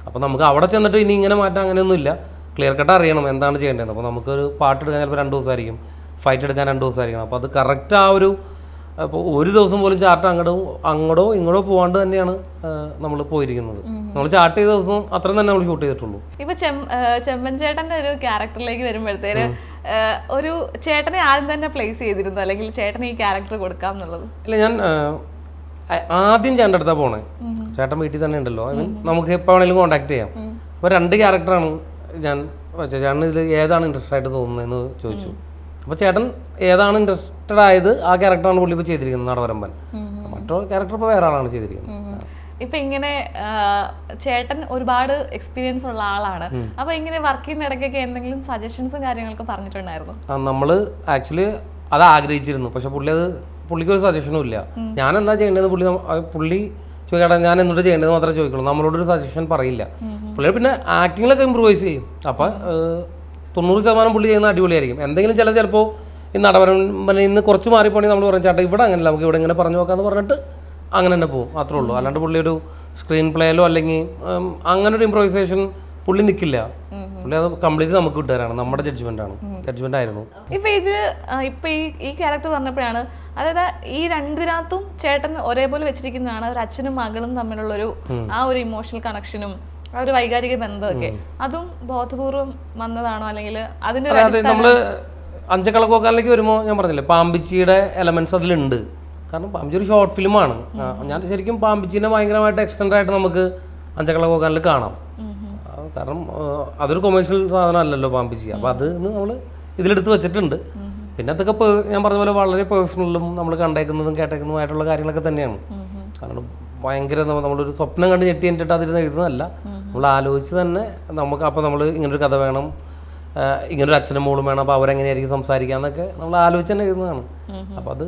അപ്പോൾ നമുക്ക് അവിടെ ചെന്നിട്ട് ഇനി ഇങ്ങനെ മാറ്റാൻ അങ്ങനെയൊന്നുമില്ല. ക്ലിയർ കട്ട് അറിയണം എന്താണ് ചെയ്യേണ്ടത് അപ്പോൾ നമുക്കൊരു പാട്ട് എടുക്കാൻ ചിലപ്പോൾ രണ്ട് ദിവസമായിരിക്കും. ഫൈറ്റ് എടുക്കാൻ രണ്ട് ദിവസമായിരിക്കും അപ്പോൾ അത് കറക്റ്റ് ആ ഒരു അപ്പോൾ ഒരു ദിവസം പോലും ചാർട്ട് അങ്ങടോ അങ്ങോട്ടോ ഇങ്ങോട്ടോ പോകാണ്ട് തന്നെയാണ് നമ്മൾ പോയിരിക്കുന്നത്. നമ്മൾ ചാർട്ട് ചെയ്ത ദിവസം അത്രയും തന്നെ നമ്മൾ ഷൂട്ട് ചെയ്തിട്ടുള്ളൂ. ഇപ്പൊ ചെമ്പൻ ചെമ്മൻ ചേട്ടന്റെ ഒരു ക്യാരക്ടറിലേക്ക് വരുമ്പോഴത്തേന് ഒരു ചേട്ടനെ ആദ്യം തന്നെ പ്ലേസ് ചെയ്തിരുന്നു? അല്ലെങ്കിൽ ചേട്ടന് ഈ ക്യാരക്ടർ കൊടുക്കാം എന്നുള്ളത്? ഇല്ല ഞാൻ ആദ്യം ചേട്ടന്റെ അടുത്താ പോണേ. ചേട്ടൻ വീട്ടിൽ തന്നെ ഉണ്ടല്ലോ. നമുക്ക് എപ്പോൾ വേണമെങ്കിലും കോൺടാക്ട് ചെയ്യാം. അപ്പോൾ രണ്ട് ക്യാരക്ടറാണ് ഞാൻ ചേട്ടൻ ഇതിൽ ഏതാണ് ഇൻട്രസ്റ്റ് ആയിട്ട് തോന്നുന്നതെന്ന് ചോദിച്ചു. അപ്പോൾ ചേട്ടൻ ഏതാണ് ഇൻട്രസ്റ്റഡ് ആയത് ആ ക്യാരക്ടറാണ് പുള്ളി ഇപ്പോൾ ചെയ്തിരിക്കുന്നത് നടവരമ്പൻ. മറ്റോ ക്യാരക്ടർ ഇപ്പോൾ വേറെ ആളാണ് ചെയ്തിരിക്കുന്നത്. ഇപ്പൊ ഇങ്ങനെ ചേട്ടൻ ഒരുപാട് എക്സ്പീരിയൻസ് ഉള്ള ആളാണ്. അപ്പൊ ഇങ്ങനെ വർക്കിന്റെ ഇടയ്ക്കൊക്കെ എന്തെങ്കിലും സജഷൻസും കാര്യങ്ങളൊക്കെ പറഞ്ഞിട്ടുണ്ടായിരുന്നു? നമ്മൾ ആക്ച്വലി അത് ആഗ്രഹിച്ചിരുന്നു. പക്ഷെ പുള്ളി അത് പുള്ളിക്ക് ഒരു സജഷനും ഇല്ല. ഞാൻ എന്താ ചെയ്യേണ്ടത്? പുള്ളി പുള്ളി ചോദിക്കട്ടെ ഞാൻ എന്നിട്ട് ചെയ്യേണ്ടത് മാത്രമേ ചോദിക്കുള്ളൂ. നമ്മളോടൊരു സജഷൻ പറയില്ല. പുള്ളി പിന്നെ ആക്ടിങ്ങിലൊക്കെ ഇമ്പ്രൂവൈസ് ചെയ്യും. അപ്പം തൊണ്ണൂറ് ശതമാനം പുള്ളി ചെയ്യുന്ന അടിപൊളിയായിരിക്കും. എന്തെങ്കിലും ചില ചിലപ്പോൾ ഈ നടപരം ഇന്ന് കുറച്ച് മാറിപ്പോണെങ്കിൽ നമ്മൾ പറയും ചേട്ടാ ഇവിടെ അങ്ങനെയല്ല നമുക്ക് ഇവിടെ ഇങ്ങനെ പറഞ്ഞു നോക്കാമെന്ന് പറഞ്ഞിട്ട് അങ്ങനെ തന്നെ പോകും. അത്രേ ഉള്ളൂ. അല്ലാണ്ട് പുള്ളി ഒരു സ്ക്രീൻ പ്ലേയിലോ അല്ലെങ്കിൽ അങ്ങനെ ഒരു ഇംപ്രൈസേഷൻ പുള്ളി നിൽക്കില്ല പുള്ളി അത് കംപ്ലീറ്റ് നമുക്ക് വിട്ടുതരാണ്. നമ്മുടെ ജഡ്ജ്മെന്റ് ആണ്. ജഡ്ജ്മെന്റ് ആയിരുന്നു. ഇപ്പൊ ഇത് ഇപ്പൊ ഈ ഈ ക്യാരക്ടർ പറഞ്ഞപ്പോഴാണ് അതായത് ഈ രണ്ടിനകത്തും ചേട്ടൻ ഒരേപോലെ വെച്ചിരിക്കുന്നതാണ് ഒരു അച്ഛനും മകളും തമ്മിലുള്ള ഒരു ആ ഒരു ഇമോഷണൽ കണക്ഷനും ആ ഒരു വൈകാരിക ബന്ധമൊക്കെ. അതും ബോധപൂർവം വന്നതാണോ? അല്ലെങ്കിൽ അതിന്റെ നമ്മൾ അഞ്ചക്കളക്കോക്കാനിലേക്ക് വരുമ്പോൾ ഞാൻ പറഞ്ഞില്ലേ പാമ്പിച്ചിയുടെ എലമെന്റ്സ് അതിലുണ്ട്. കാരണം പാമ്പിച്ചി ഒരു ഷോർട്ട് ഫിലിമാണ് ഞാൻ ശരിക്കും പാമ്പിച്ചിനെ ഭയങ്കരമായിട്ട് എക്സ്റ്റൻഡ് ആയിട്ട് നമുക്ക് അഞ്ചക്കളക്കോക്കാനിൽ കാണാം. കാരണം അതൊരു കൊമേഴ്ഷ്യൽ സാധനം അല്ലല്ലോ പാമ്പിച്ചി അപ്പോൾ അത് നമ്മൾ ഇതിലെടുത്ത് വെച്ചിട്ടുണ്ട്. പിന്നെ അതൊക്കെ ഞാൻ പറഞ്ഞ പോലെ വളരെ പേഴ്സണലും നമ്മൾ കണ്ടേക്കുന്നതും കേട്ടേക്കുന്നതുമായിട്ടുള്ള കാര്യങ്ങളൊക്കെ തന്നെയാണ്. കാരണം ഭയങ്കര നമ്മ- നമ്മളൊരു സ്വപ്നം കണ്ട് ഞെട്ടി എന്നിട്ട് അതിരുന്ന് എഴുതുന്നതല്ല. നമ്മൾ ആലോചിച്ച് തന്നെ നമുക്ക് അപ്പോൾ നമ്മൾ ഇങ്ങനൊരു കഥ വേണം ഇങ്ങനൊരു അച്ഛനും മോളും വേണം അപ്പോൾ അവരെങ്ങനെയായിരിക്കും സംസാരിക്കുക എന്നൊക്കെ നമ്മൾ ആലോചിച്ച് തന്നെ എഴുതുന്നതാണ്. അപ്പോൾ അത്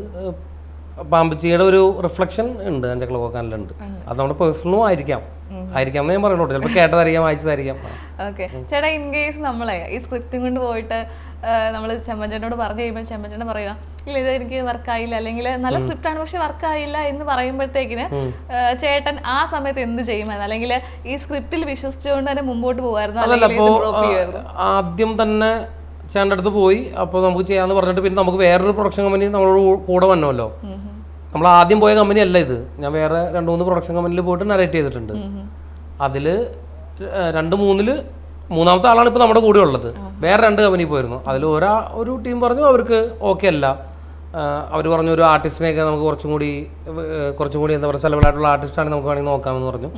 പാമ്പിച്ചിയുടെ ഒരു റിഫ്ലക്ഷൻ ഉണ്ട് അഞ്ചക്കള കോക്കാനിലുണ്ട് അത് നമ്മുടെ പേഴ്സണലും ആയിരിക്കാം. ആയിരിക്കാം ഞാൻ പറയുള്ളൂ ചിലപ്പോൾ കേട്ടതായിരിക്കാം വായിച്ചതായിരിക്കാം. ഓക്കെ ചേട്ടാ ഇൻ കേസ് നമ്മളെ ഈ സ്ക്രിപ്റ്റും കൊണ്ട് പോയിട്ട് നമ്മൾ ചെമ്മച്ചേട്ടനോട് പറഞ്ഞു കഴിയുമ്പോൾ ചെമ്മച്ചേട്ടൻ പറയുക ഇല്ല ഇത് എനിക്ക് വർക്കായില്ല അല്ലെങ്കിൽ നല്ല സ്ക്രിപ്റ്റ് ആണ് പക്ഷെ വർക്കായില്ല എന്ന് പറയുമ്പോഴത്തേക്കിന് ചേട്ടൻ ആ സമയത്ത് എന്ത് ചെയ്യുമായിരുന്നു അല്ലെങ്കിൽ ഈ സ്ക്രിപ്റ്റിൽ വിശ്വസിച്ചുകൊണ്ട് തന്നെ മുമ്പോട്ട് പോകുമായിരുന്നു ചെയ്യുമായിരുന്നു ആദ്യം തന്നെ ചേട്ടന്റെ അടുത്ത് പോയി. അപ്പോൾ നമുക്ക് ചെയ്യാമെന്ന് പറഞ്ഞിട്ട് പിന്നെ നമുക്ക് വേറൊരു പ്രൊഡക്ഷൻ കമ്പനി നമ്മളോട് കൂടെ വന്നല്ലോ. നമ്മൾ ആദ്യം പോയ കമ്പനി അല്ല ഇത്. ഞാൻ വേറെ രണ്ട് മൂന്ന് പ്രൊഡക്ഷൻ കമ്പനിയിൽ പോയിട്ട് നരേറ്റ് ചെയ്തിട്ടുണ്ട്. അതിൽ രണ്ട് മൂന്നിൽ മൂന്നാമത്തെ ആളാണ് ഇപ്പോൾ നമ്മുടെ കൂടെ ഉള്ളത്. വേറെ രണ്ട് കമ്പനി പോയിരുന്നു. അതിൽ ഒരാ ഒരു ടീം പറഞ്ഞു അവർക്ക് ഓക്കെ അല്ല. അവർ പറഞ്ഞു ഒരു ആർട്ടിസ്റ്റിനെയൊക്കെ നമുക്ക് കുറച്ചും കൂടി കുറച്ചും കൂടി എന്താ പറയുക സെലബിളായിട്ടുള്ള ആർട്ടിസ്റ്റാണ് നമുക്ക് വേണമെങ്കിൽ നോക്കാമെന്ന് പറഞ്ഞു.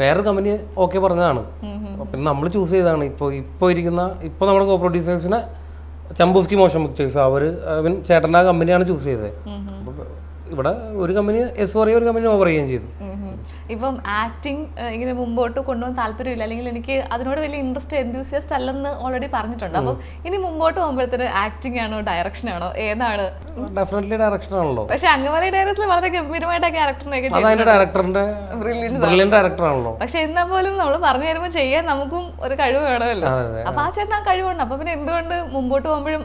വേറൊരു കമ്പനി ഓക്കെ പറഞ്ഞതാണ്. പിന്നെ നമ്മൾ ചൂസ് ചെയ്തതാണ്. ഇപ്പോൾ ഇപ്പോൾ ഇരിക്കുന്ന ഇപ്പോൾ നമ്മുടെ കോ പ്രൊഡ്യൂസേഴ്സിനെ ചമ്പൂസ്കി മോഷൻ പിക്ചേഴ്സ് അവർ ചേട്ടന്റെ ആ കമ്പനിയാണ് ചൂസ് ചെയ്തത്. ഇവിടെ ഒരു കമ്പനി എസ് പറയുകയും ഒരു കമ്പനി ഓവർ ചെയ്യുകയും ചെയ്തു. ഇപ്പം ആക്ടിങ് ഇങ്ങനെ മുമ്പോട്ട് കൊണ്ടുപോകാൻ താല്പര്യമില്ല. അല്ലെങ്കിൽ എനിക്ക് അതിനോട് വലിയ ഇൻട്രസ്റ്റ് എന്തൂസിയസ്റ്റ് അല്ലെന്ന് ഓൾറെഡി പറഞ്ഞിട്ടുണ്ട്. അപ്പം ഇനി മുമ്പോട്ട് പോകുമ്പോഴത്തേന് ആക്ടിങ് ആണോ ഡയറക്ഷൻ ആണോ ഏതാണ്? ഡെഫിനറ്റ്ലി ഡയറക്ഷൻ ആണല്ലോ. പക്ഷെ അങ്കമാലി ഡയറക്ടറിൽ വളരെ ഗംഭീരമായിട്ട് ക്യാരക്ടറിനെയൊക്കെ ഡയറക്ടറിന്റെ ഡയറക്ടറാണല്ലോ പക്ഷെ എന്നാൽ പോലും നമ്മൾ പറഞ്ഞു തരുമ്പോൾ ചെയ്യാൻ നമുക്കും ഒരു കഴിവ് വേണമല്ലോ. അപ്പൊ ആ ചേട്ടൻ ആ കഴിവുണ്ട്. അപ്പൊ പിന്നെ എന്തുകൊണ്ട് മുമ്പോട്ട് പോകുമ്പോഴും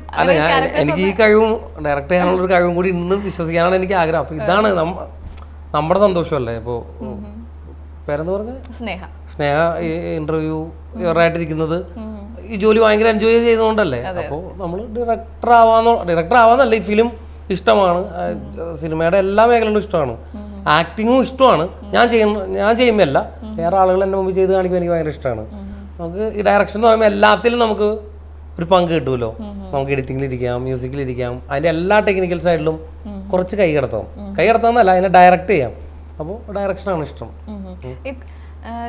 എനിക്ക് ഈ കഴിവും ഡയറക്റ്റ് ചെയ്യാനുള്ള ഒരു കഴിവും കൂടി ഇന്ന് വിശ്വസിക്കാനാണ് എനിക്ക് ആഗ്രഹം. അപ്പോൾ ഇതാണ് നമ്മ നമ്മുടെ സന്തോഷമല്ലേ? ഇപ്പോൾ പേരെന്ന് പറഞ്ഞ? സ്നേഹ. സ്നേഹ ഈ ഇന്റർവ്യൂ ഇറായിട്ടിരിക്കുന്നത് ഈ ജോലി ഭയങ്കര എൻജോയ് ചെയ്തുകൊണ്ടല്ലേ? അപ്പോൾ നമ്മൾ ഡയറക്ടർ ആവാന്നോ ഡയറക്ടർ ആവാന്നല്ല ഈ ഫിലിം ഇഷ്ടമാണ്. സിനിമയുടെ എല്ലാ മേഖലകളും ഇഷ്ടമാണ്. ആക്ടിങ്ങും ഇഷ്ടമാണ്. ഞാൻ ചെയ്യുന്ന ഞാൻ ചെയ്യുമ്പോഴല്ല വേറെ ആളുകൾ എന്റെ മുമ്പ് ചെയ്ത് കാണിക്കുമ്പോൾ എനിക്ക് ഭയങ്കര ഇഷ്ടമാണ്. നമുക്ക് ഈ ഡയറക്ഷൻ എന്ന് പറയുമ്പോൾ എല്ലാത്തിലും നമുക്ക് ഒരു പങ്ക് കിട്ടുമല്ലോ നമുക്ക് എഡിറ്റിംഗിൽ ഇരിക്കാം മ്യൂസിക്കിൽ ഇരിക്കാം. അതിന്റെ എല്ലാ ടെക്നിക്കൽ സൈഡിലും കുറച്ച് കൈ കടത്താം കൈ കടത്താന്നല്ല അതിനെ ഡയറക്റ്റ് ചെയ്യാം. അപ്പോൾ ഡയറക്ഷനാണ് ഇഷ്ടം.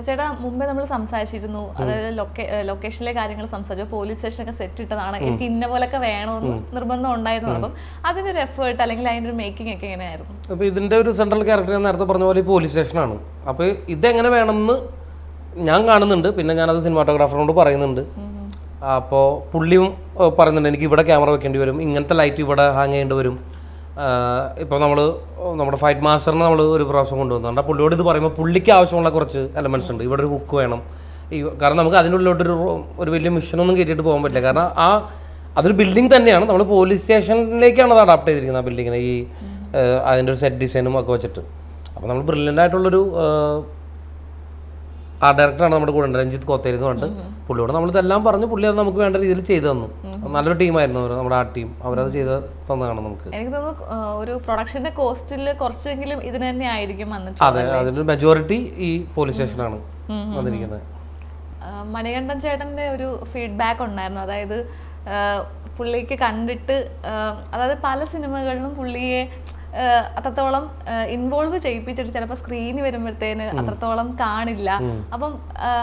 ചേട്ടാ മുമ്പേ നമ്മൾ സംസാരിച്ചിരുന്നു. അതായത് ലൊക്കേ ലൊക്കേഷനിലെ കാര്യങ്ങൾ സംസാരിച്ചു. പോലീസ് സ്റ്റേഷനൊക്കെ സെറ്റ് ഇട്ടതാണ്. എനിക്ക് ഇന്ന പോലൊക്കെ വേണമെന്ന് നിർബന്ധം ഉണ്ടായിരുന്നു. അപ്പം അതിന്റെ ഒരു എഫേർട്ട് അല്ലെങ്കിൽ അതിന്റെ ഒരു മേക്കിംഗ് ഒക്കെ എങ്ങനെയായിരുന്നു? അപ്പോൾ ഇതിന്റെ ഒരു സെൻട്രൽ ക്യാരക്ടർ ഞാൻ നേരത്തെ പറഞ്ഞ പോലെ പോലീസ് സ്റ്റേഷനാണ് അപ്പോൾ ഇതെങ്ങനെ വേണമെന്ന് ഞാൻ കാണുന്നുണ്ട്. പിന്നെ ഞാനത് സിനിമാറ്റോഗ്രാഫറിനോട് പറയുന്നുണ്ട്. അപ്പോൾ പുള്ളിയും പറയുന്നുണ്ട് എനിക്ക് ഇവിടെ ക്യാമറ വെക്കേണ്ടി വരും. ഇങ്ങനത്തെ ലൈറ്റ് ഇവിടെ ഹാങ് ചെയ്യേണ്ടി വരും. ഇപ്പോൾ നമ്മൾ നമ്മുടെ ഫൈറ്റ് മാസ്റ്ററിന് നമ്മൾ ഒരു പ്രാവശ്യം കൊണ്ടുവന്നുണ്ട് പുള്ളിയോട് ഇത് പറയുമ്പോൾ പുള്ളിക്ക് ആവശ്യമുള്ള കുറച്ച് എലമെന്റ്സ് ഉണ്ട്. ഇവിടെ ഒരു ഹുക്ക് വേണം. ഈ കാരണം നമുക്ക് അതിനുള്ളിലോട്ടൊരു ഒരു വലിയ മിഷനൊന്നും കയറ്റിയിട്ട് പോകാൻ പറ്റില്ല. കാരണം ആ അതൊരു ബിൽഡിംഗ് തന്നെയാണ്. നമ്മൾ പോലീസ് സ്റ്റേഷനിലേക്കാണ് അത് അഡാപ്റ്റ് ചെയ്തിരിക്കുന്നത് ആ ബിൽഡിങ്ങിനെ ഈ അതിന്റെ ഒരു സെറ്റ് ഡിസൈനും ഒക്കെ വെച്ചിട്ട്. അപ്പോൾ നമ്മൾ ബ്രില്യന്റ് ആയിട്ടുള്ളൊരു ആ ഡയറക്ടറാണ് നമ്മുടെ കൂടെ ഉണ്ട് രഞ്ജിത്ത് കോത്തേരി എന്ന് പറഞ്ഞിട്ട് പുള്ളിയോട്. നമ്മൾ ഇതെല്ലാം പറഞ്ഞു. പുള്ളി അത് നമുക്ക് വേണ്ട രീതിയിൽ ചെയ്തു തന്നു. നല്ലൊരു ടീമായിരുന്നു അവർ നമ്മുടെ ആ ടീം. അവരത് ചെയ്ത് തന്നതാണ് നമുക്ക്. എനിക്ക് തോന്നുന്നു ഒരു പ്രൊഡക്ഷന്റെ കോസ്റ്റിൽ കുറച്ചെങ്കിലും ഇതിന് തന്നെ ആയിരിക്കും അതെ അതിന്റെ മെജോറിറ്റി ഈ പോലീസ് സ്റ്റേഷനാണ് വന്നിരിക്കുന്നത്. മണികണ്ഠൻ ചേട്ടന്റെ ഒരു ഫീഡ്ബാക്ക് ഉണ്ടായിരുന്നു. അതായത് പുള്ളിക്ക് കണ്ടിട്ട് അതായത് പല സിനിമകളിലും പുള്ളിയെ അത്രത്തോളം ഇൻവോൾവ് ചെയ്യിപ്പിച്ചിട്ട് ചിലപ്പോൾ സ്ക്രീനിൽ വരുമ്പോഴത്തേന് അത്രത്തോളം കാണില്ല. അപ്പം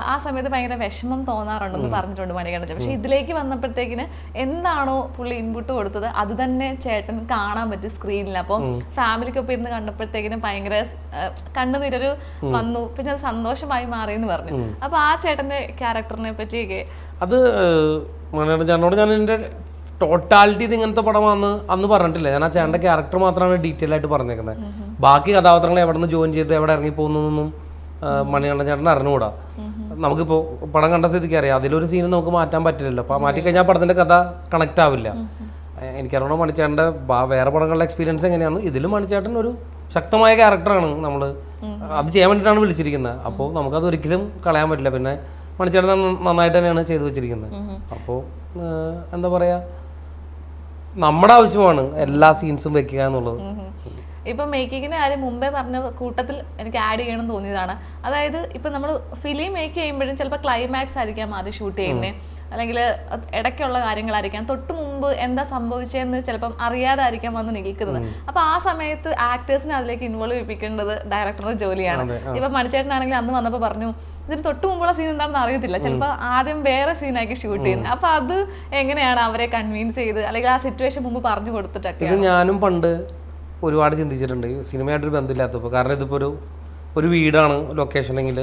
ആ, സമയത്ത് ഭയങ്കര വിഷമം തോന്നാറുണ്ടെന്ന് പറഞ്ഞിട്ടുണ്ട് മണികണ്ഠൻ. പക്ഷെ ഇതിലേക്ക് വന്നപ്പോഴത്തേക്കിന് എന്താണോ പുള്ളി ഇൻപുട്ട് കൊടുത്തത് അത് തന്നെ ചേട്ടൻ കാണാൻ പറ്റി സ്ക്രീനിൽ അപ്പം ഫാമിലിക്കൊപ്പം ഇരുന്ന് കണ്ടപ്പോഴത്തേക്കിനും ഭയങ്കര കണ്ണുനീരൊരു വന്നു. പിന്നെ അത് സന്തോഷമായി മാറി എന്ന് പറഞ്ഞു അപ്പൊ ആ ചേട്ടന്റെ ക്യാരക്ടറിനെ പറ്റിയൊക്കെ അത് മണിയുടെ ചേട്ടനോട് ഞാൻ എന്റെ ടോട്ടാലിറ്റി ഇത് ഇങ്ങനത്തെ പടമാണെന്ന് അന്ന് പറഞ്ഞിട്ടില്ല. ഞാൻ ആ ചേട്ടന്റെ ക്യാരക്ടർ മാത്രമാണ് ഡീറ്റെയിൽ ആയിട്ട് പറഞ്ഞേക്കുന്നത് ബാക്കി കഥാപാത്രങ്ങൾ എവിടെ നിന്ന് ജോയിൻ ചെയ്ത് എവിടെ ഇറങ്ങി പോകുന്നതൊന്നും മണികണ്ഠൻ ചേട്ടൻ അറിഞ്ഞുകൂടാ. നമുക്കിപ്പോൾ പടം കണ്ട സ്ഥിതിക്ക് അറിയാം. അതിലൊരു സീൻ നമുക്ക് മാറ്റാൻ പറ്റില്ലല്ലോ. അപ്പോൾ മാറ്റി കഴിഞ്ഞാൽ പടത്തിന്റെ കഥ കണക്റ്റ് ആവില്ല. എനിക്കറിയണോ മണിച്ചേട്ടന്റെ വേറെ പടങ്ങളുടെ എക്സ്പീരിയൻസ് എങ്ങനെയാണ് ഇതിലും മണിച്ചേട്ടൻ ഒരു ശക്തമായ ക്യാരക്ടറാണ് നമ്മൾ അത് ചെയ്യാൻ വേണ്ടിയിട്ടാണ് വിളിച്ചിരിക്കുന്നത് അപ്പോൾ നമുക്കത് ഒരിക്കലും കളയാൻ പറ്റില്ല. പിന്നെ മണിച്ചേട്ടൻ നന്ന- നന്നായിട്ട് തന്നെയാണ് ചെയ്തു വെച്ചിരിക്കുന്നത് അപ്പോൾ എന്താ പറയുക നമ്മുടെ ആവശ്യമാണ് എല്ലാ സീൻസും വെക്കുക എന്നുള്ളത്. ഇപ്പൊ മേക്കിങ്ങിന്റെ കാര്യം മുമ്പേ പറഞ്ഞ കൂട്ടത്തിൽ എനിക്ക് ആഡ് ചെയ്യണം തോന്നിയതാണ്. അതായത് ഇപ്പൊ നമ്മൾ ഫിലിം മേക്ക് ചെയ്യുമ്പോഴും ചിലപ്പോൾ ക്ലൈമാക്സ് ആയിരിക്കാം ആദ്യം ഷൂട്ട് ചെയ്യുന്നത് അല്ലെങ്കിൽ ഇടയ്ക്കുള്ള കാര്യങ്ങളായിരിക്കാം. തൊട്ട് മുമ്പ് എന്താ സംഭവിച്ചതെന്ന് ചിലപ്പം അറിയാതായിരിക്കാം വന്ന് നിൽക്കുന്നത്. അപ്പൊ ആ സമയത്ത് ആക്ടേഴ്സിനെ അതിലേക്ക് ഇൻവോൾവ് ചെയ്യിപ്പിക്കേണ്ടത് ഡയറക്ടറുടെ ജോലിയാണ്. ഇപ്പൊ മണിച്ചേട്ടനാണെങ്കിൽ അന്ന് വന്നപ്പോൾ പറഞ്ഞു ഇതിന് തൊട്ട് മുമ്പുള്ള സീൻ എന്താണെന്ന് അറിയത്തില്ല. ചിലപ്പോൾ ആദ്യം വേറെ സീനാക്കി ഷൂട്ട് ചെയ്യുന്നത്. അപ്പൊ അത് എങ്ങനെയാണ് അവരെ കൺവീൻസ് ചെയ്ത് അല്ലെങ്കിൽ ആ സിറ്റുവേഷൻ മുമ്പ് പറഞ്ഞു കൊടുത്തിട്ടൊക്കെ ഞാനും പണ്ട് ഒരുപാട് ചിന്തിച്ചിട്ടുണ്ട്. സിനിമയായിട്ടൊരു ബന്ധമില്ലാത്തപ്പോൾ കാരണം ഇതിപ്പോൾ ഒരു ഒരു വീടാണ് ലൊക്കേഷനെങ്കിൽ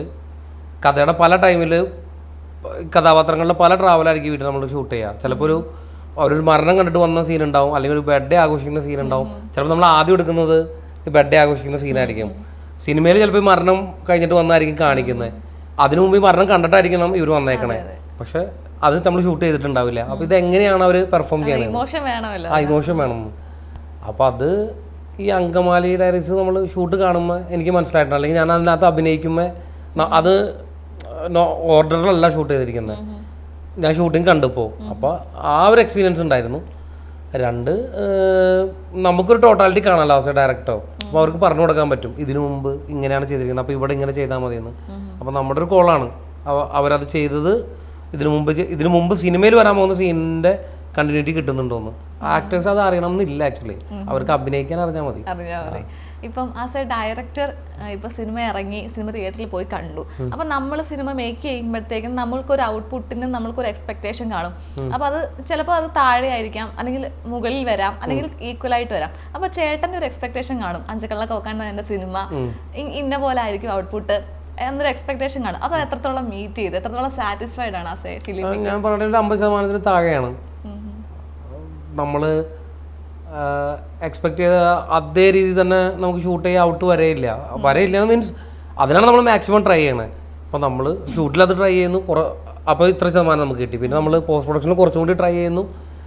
കഥയുടെ പല ടൈമിൽ കഥാപാത്രങ്ങളുടെ പല ട്രാവലായിരിക്കും വീട്ടിൽ നമ്മൾ ഷൂട്ട് ചെയ്യുക ചിലപ്പോൾ ഒരു ഒരു മരണം കണ്ടിട്ട് വന്ന സീൻ ഉണ്ടാവും. അല്ലെങ്കിൽ ഒരു ബർത്ത്ഡേ ആഘോഷിക്കുന്ന സീൻ ഉണ്ടാവും. ചിലപ്പോൾ നമ്മൾ ആദ്യം എടുക്കുന്നത് ബർത്ത്ഡേ ആഘോഷിക്കുന്ന സീനായിരിക്കും സിനിമയിൽ ചിലപ്പോൾ മരണം കഴിഞ്ഞിട്ട് വന്നായിരിക്കും കാണിക്കുന്നത് അതിനു മുമ്പ് മരണം കണ്ടിട്ടായിരിക്കണം ഇവർ വന്നേക്കണേ. പക്ഷെ അത് നമ്മൾ ഷൂട്ട് ചെയ്തിട്ടുണ്ടാവില്ല. അപ്പോൾ ഇത് എങ്ങനെയാണ് അവർ പെർഫോം ചെയ്യണത് ഇമോഷൻ വേണമല്ലോ. ആ ഇമോഷൻ വേണം. അപ്പോൾ അത് ഈ അങ്കമാലി ഡയറീസ് നമ്മൾ ഷൂട്ട് കാണുമ്പോൾ എനിക്ക് മനസ്സിലായിട്ടുണ്ട്. അല്ലെങ്കിൽ ഞാൻ അതിനകത്ത് അഭിനയിക്കുമ്പോൾ അത് ഓർഡറിലല്ല ഷൂട്ട് ചെയ്തിരിക്കുന്നത് ഞാൻ ഷൂട്ടിങ് കണ്ടിപ്പോൾ അപ്പോൾ ആ ഒരു എക്സ്പീരിയൻസ് ഉണ്ടായിരുന്നു. രണ്ട് നമുക്കൊരു ടോട്ടാലിറ്റി കാണാമല്ലോ ആസ് എ ഡയറക്ടർ അപ്പോൾ അവർക്ക് പറഞ്ഞു കൊടുക്കാൻ പറ്റും. ഇതിനു മുമ്പ് ഇങ്ങനെയാണ് ചെയ്തിരിക്കുന്നത് അപ്പോൾ ഇവിടെ ഇങ്ങനെ ചെയ്താൽ മതിയെന്ന്. അപ്പോൾ നമ്മുടെ ഒരു കോളാണ് അവരത് ചെയ്തത് ഇതിനു മുമ്പ് ഇതിനു മുമ്പ് സിനിമയിൽ വരാൻ പോകുന്ന സീനിന്റെ കണ്ടിന്യൂറ്റി കിട്ടുന്നുണ്ടോന്ന്. ആക്ടേഴ്സ് അത് അറിയണം എന്നില്ല ആക്ച്വലി അവർക്ക് അഭിനയിക്കാൻ അറിഞ്ഞാൽ മതി. അറിഞ്ഞാൽ മതി ഇപ്പം ആസ് എ ഡയറക്ടർ ഇപ്പൊ സിനിമ ഇറങ്ങി സിനിമ തിയേറ്ററിൽ പോയി കണ്ടു. അപ്പൊ നമ്മൾ സിനിമ മേക്ക് ചെയ്യുമ്പോഴത്തേക്കും നമ്മൾക്കൊരു ഔട്ട്പുട്ടിന് നമ്മൾക്കൊരു എക്സ്പെക്ടേഷൻ കാണും. അപ്പൊ അത് ചിലപ്പോൾ അത് താഴെ ആയിരിക്കാം അല്ലെങ്കിൽ മുകളിൽ വരാം അല്ലെങ്കിൽ ഈക്വൽ ആയിട്ട് വരാം. അപ്പൊ ചേട്ടന്റെ ഒരു എക്സ്പെക്ടേഷൻ കാണും. അഞ്ചുകള്ള കോക്കാൻ എന്റെ സിനിമ ഇന്ന പോലെ ആയിരിക്കും ഔട്ട്പുട്ട് എന്നൊരു എക്സ്പെക്ടേഷൻ കാണും. അപ്പൊ എത്രത്തോളം മീറ്റ് ചെയ്ത് എത്രത്തോളം സാറ്റിസ്ഫൈഡ് ആണ് ആസ് എ ഫിലിം ഞാൻ പറഞ്ഞ ഒരു അമ്പത് ശതമാനത്തിന് താഴെയാണ്. നമ്മൾ എക്സ്പെക്ട് ചെയ്ത അതേ രീതി തന്നെ നമുക്ക് ഷൂട്ട് ചെയ്യാൻ ഔട്ട് വരെയില്ല. വരെയില്ല മീൻസ് അതിനാണ് നമ്മൾ മാക്സിമം ട്രൈ ചെയ്യണത് അപ്പോൾ നമ്മൾ ഷൂട്ടിൽ അത് ട്രൈ ചെയ്യുന്നു. കുറേ അപ്പോൾ ഇത്ര ശതമാനം നമുക്ക് കിട്ടി. പിന്നെ നമ്മൾ പോസ്റ്റ് പ്രൊഡക്ഷനിൽ കുറച്ചും കൂടി ട്രൈ ചെയ്യുന്നു.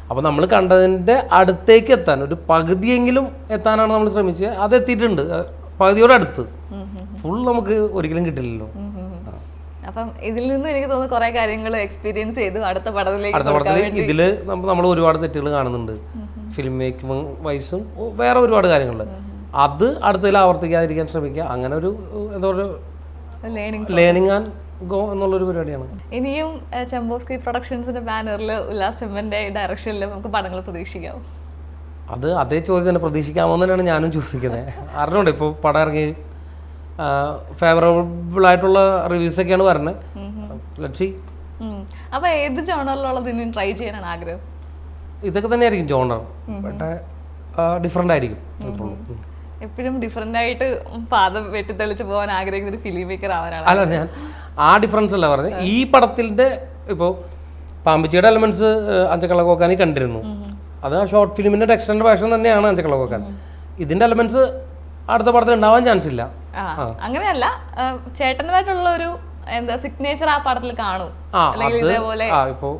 അപ്പോൾ നമ്മൾ കണ്ടതിന്റെ അടുത്തേക്ക് എത്താൻ ഒരു പകുതിയെങ്കിലും എത്താനാണ് നമ്മൾ ശ്രമിച്ചത്. അത് എത്തിയിട്ടുണ്ട്. പകുതിയോടടുത്ത് അടുത്ത്. ഫുൾ നമുക്ക് ഒരിക്കലും കിട്ടില്ലല്ലോ. അപ്പം ഇതിൽ നിന്ന് എനിക്ക് തോന്നുന്നു കുറെ കാര്യങ്ങൾ എക്സ്പീരിയൻസ് ചെയ്തു അടുത്ത പടത്തിലേക്ക് അടുത്ത പടത്തിൽ ഇതിൽ നമ്മൾ ഒരുപാട് തെറ്റുകൾ കാണുന്നുണ്ട്. ഫിലിം മേക്കിംഗ് വൈസും വേറെ ഒരുപാട് കാര്യങ്ങളുണ്ട് അത് അടുത്തതിൽ ആവർത്തിക്കാതിരിക്കാൻ ശ്രമിക്കുക. അങ്ങനെ ഒരു എന്താ പറയുക ലേണിംഗ് ആൻഡ് ഗോ എന്നുള്ളൊരു പരിപാടിയാണ്. ഇനിയും ചെമ്പോസ്കി പ്രൊഡക്ഷൻസിന്റെ ബാനറിൽ ഉല്ലാസ് ചെമ്മന്റെ ഡയറക്ഷനിൽ നമുക്ക് പടങ്ങൾ പ്രതീക്ഷിക്കാം. അത് അതേ ചോദ്യം തന്നെ പ്രതീക്ഷിക്കാമോ തന്നെയാണ് ഞാനും ചോദിക്കുന്നത്. അറിഞ്ഞൂടെ ഇപ്പോൾ പടം ഇറങ്ങി ഫേവറബിൾ ആയിട്ടുള്ള റിവ്യൂസ് ഒക്കെയാണ് പറഞ്ഞത്. അപ്പൊ ഏത് ജോണറിലുള്ളത് ഇനി ട്രൈ ചെയ്യാനാണ് ആഗ്രഹം? ഇതൊക്കെ തന്നെയായിരിക്കും ജോണർ പക്ഷേ ഡിഫറെന്റ് ആയിരിക്കും. എപ്പോഴും ഡിഫറെന്റ് ആയിട്ട് പാദം വെട്ടിത്തെളിച്ച് പോകാൻ ആഗ്രഹിക്കുന്ന ഒരു ഫിലിം മേക്കർ ആവാനാണ് അല്ല ഞാൻ ആ ഡിഫറൻസ് അല്ല പറഞ്ഞത്. ഈ പടത്തിന്റെ ഇപ്പോ പാമ്പിച്ചിയുടെ എലമെന്റ്സ് അഞ്ചക്കള കോക്കാനി കണ്ടിരുന്നു. അത് ആ ഷോർട്ട് ഫിലിമിന്റെ ഒരു എക്സ്റ്റൻഡ് വേർഷൻ തന്നെയാണ് അഞ്ചക്കള കോക്കാൻ ഇതിന്റെ എലമെന്റ്സ് അടുത്ത പടത്തിൽ ഉണ്ടാവാൻ ചാൻസ് ഇല്ല. അങ്ങനെയല്ല ചേട്ടനായിട്ടുള്ള ഒരു എന്താ സിഗ്നേച്ചർ ആ പടത്തിൽ കാണും. ഇതേപോലെ ആ ഇപ്പോൾ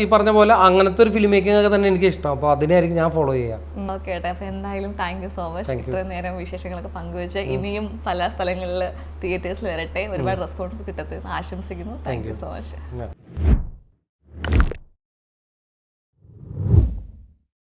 ഈ പറഞ്ഞ പോലെ അങ്ങനത്തെ ഒരു ഫിലിം മേക്കിംഗ് ഒക്കെ തന്നെ എനിക്ക് ഇഷ്ടം. അപ്പോൾ അതിനായിരിക്കും ഞാൻ ഫോളോ ചെയ്യുക ഓക്കെ ഏട്ടാ. അപ്പോൾ എന്തായാലും താങ്ക് യു സോ മച്ച് ഇത്രയും നേരം വിശേഷങ്ങളൊക്കെ പങ്കുവെച്ച് ഇനിയും പല സ്ഥലങ്ങളിൽ തിയേറ്റേഴ്സിൽ വരട്ടെ. ഒരുപാട് റെസ്പോൺസ് എന്ന് ആശംസിക്കുന്നു. Thank you so much.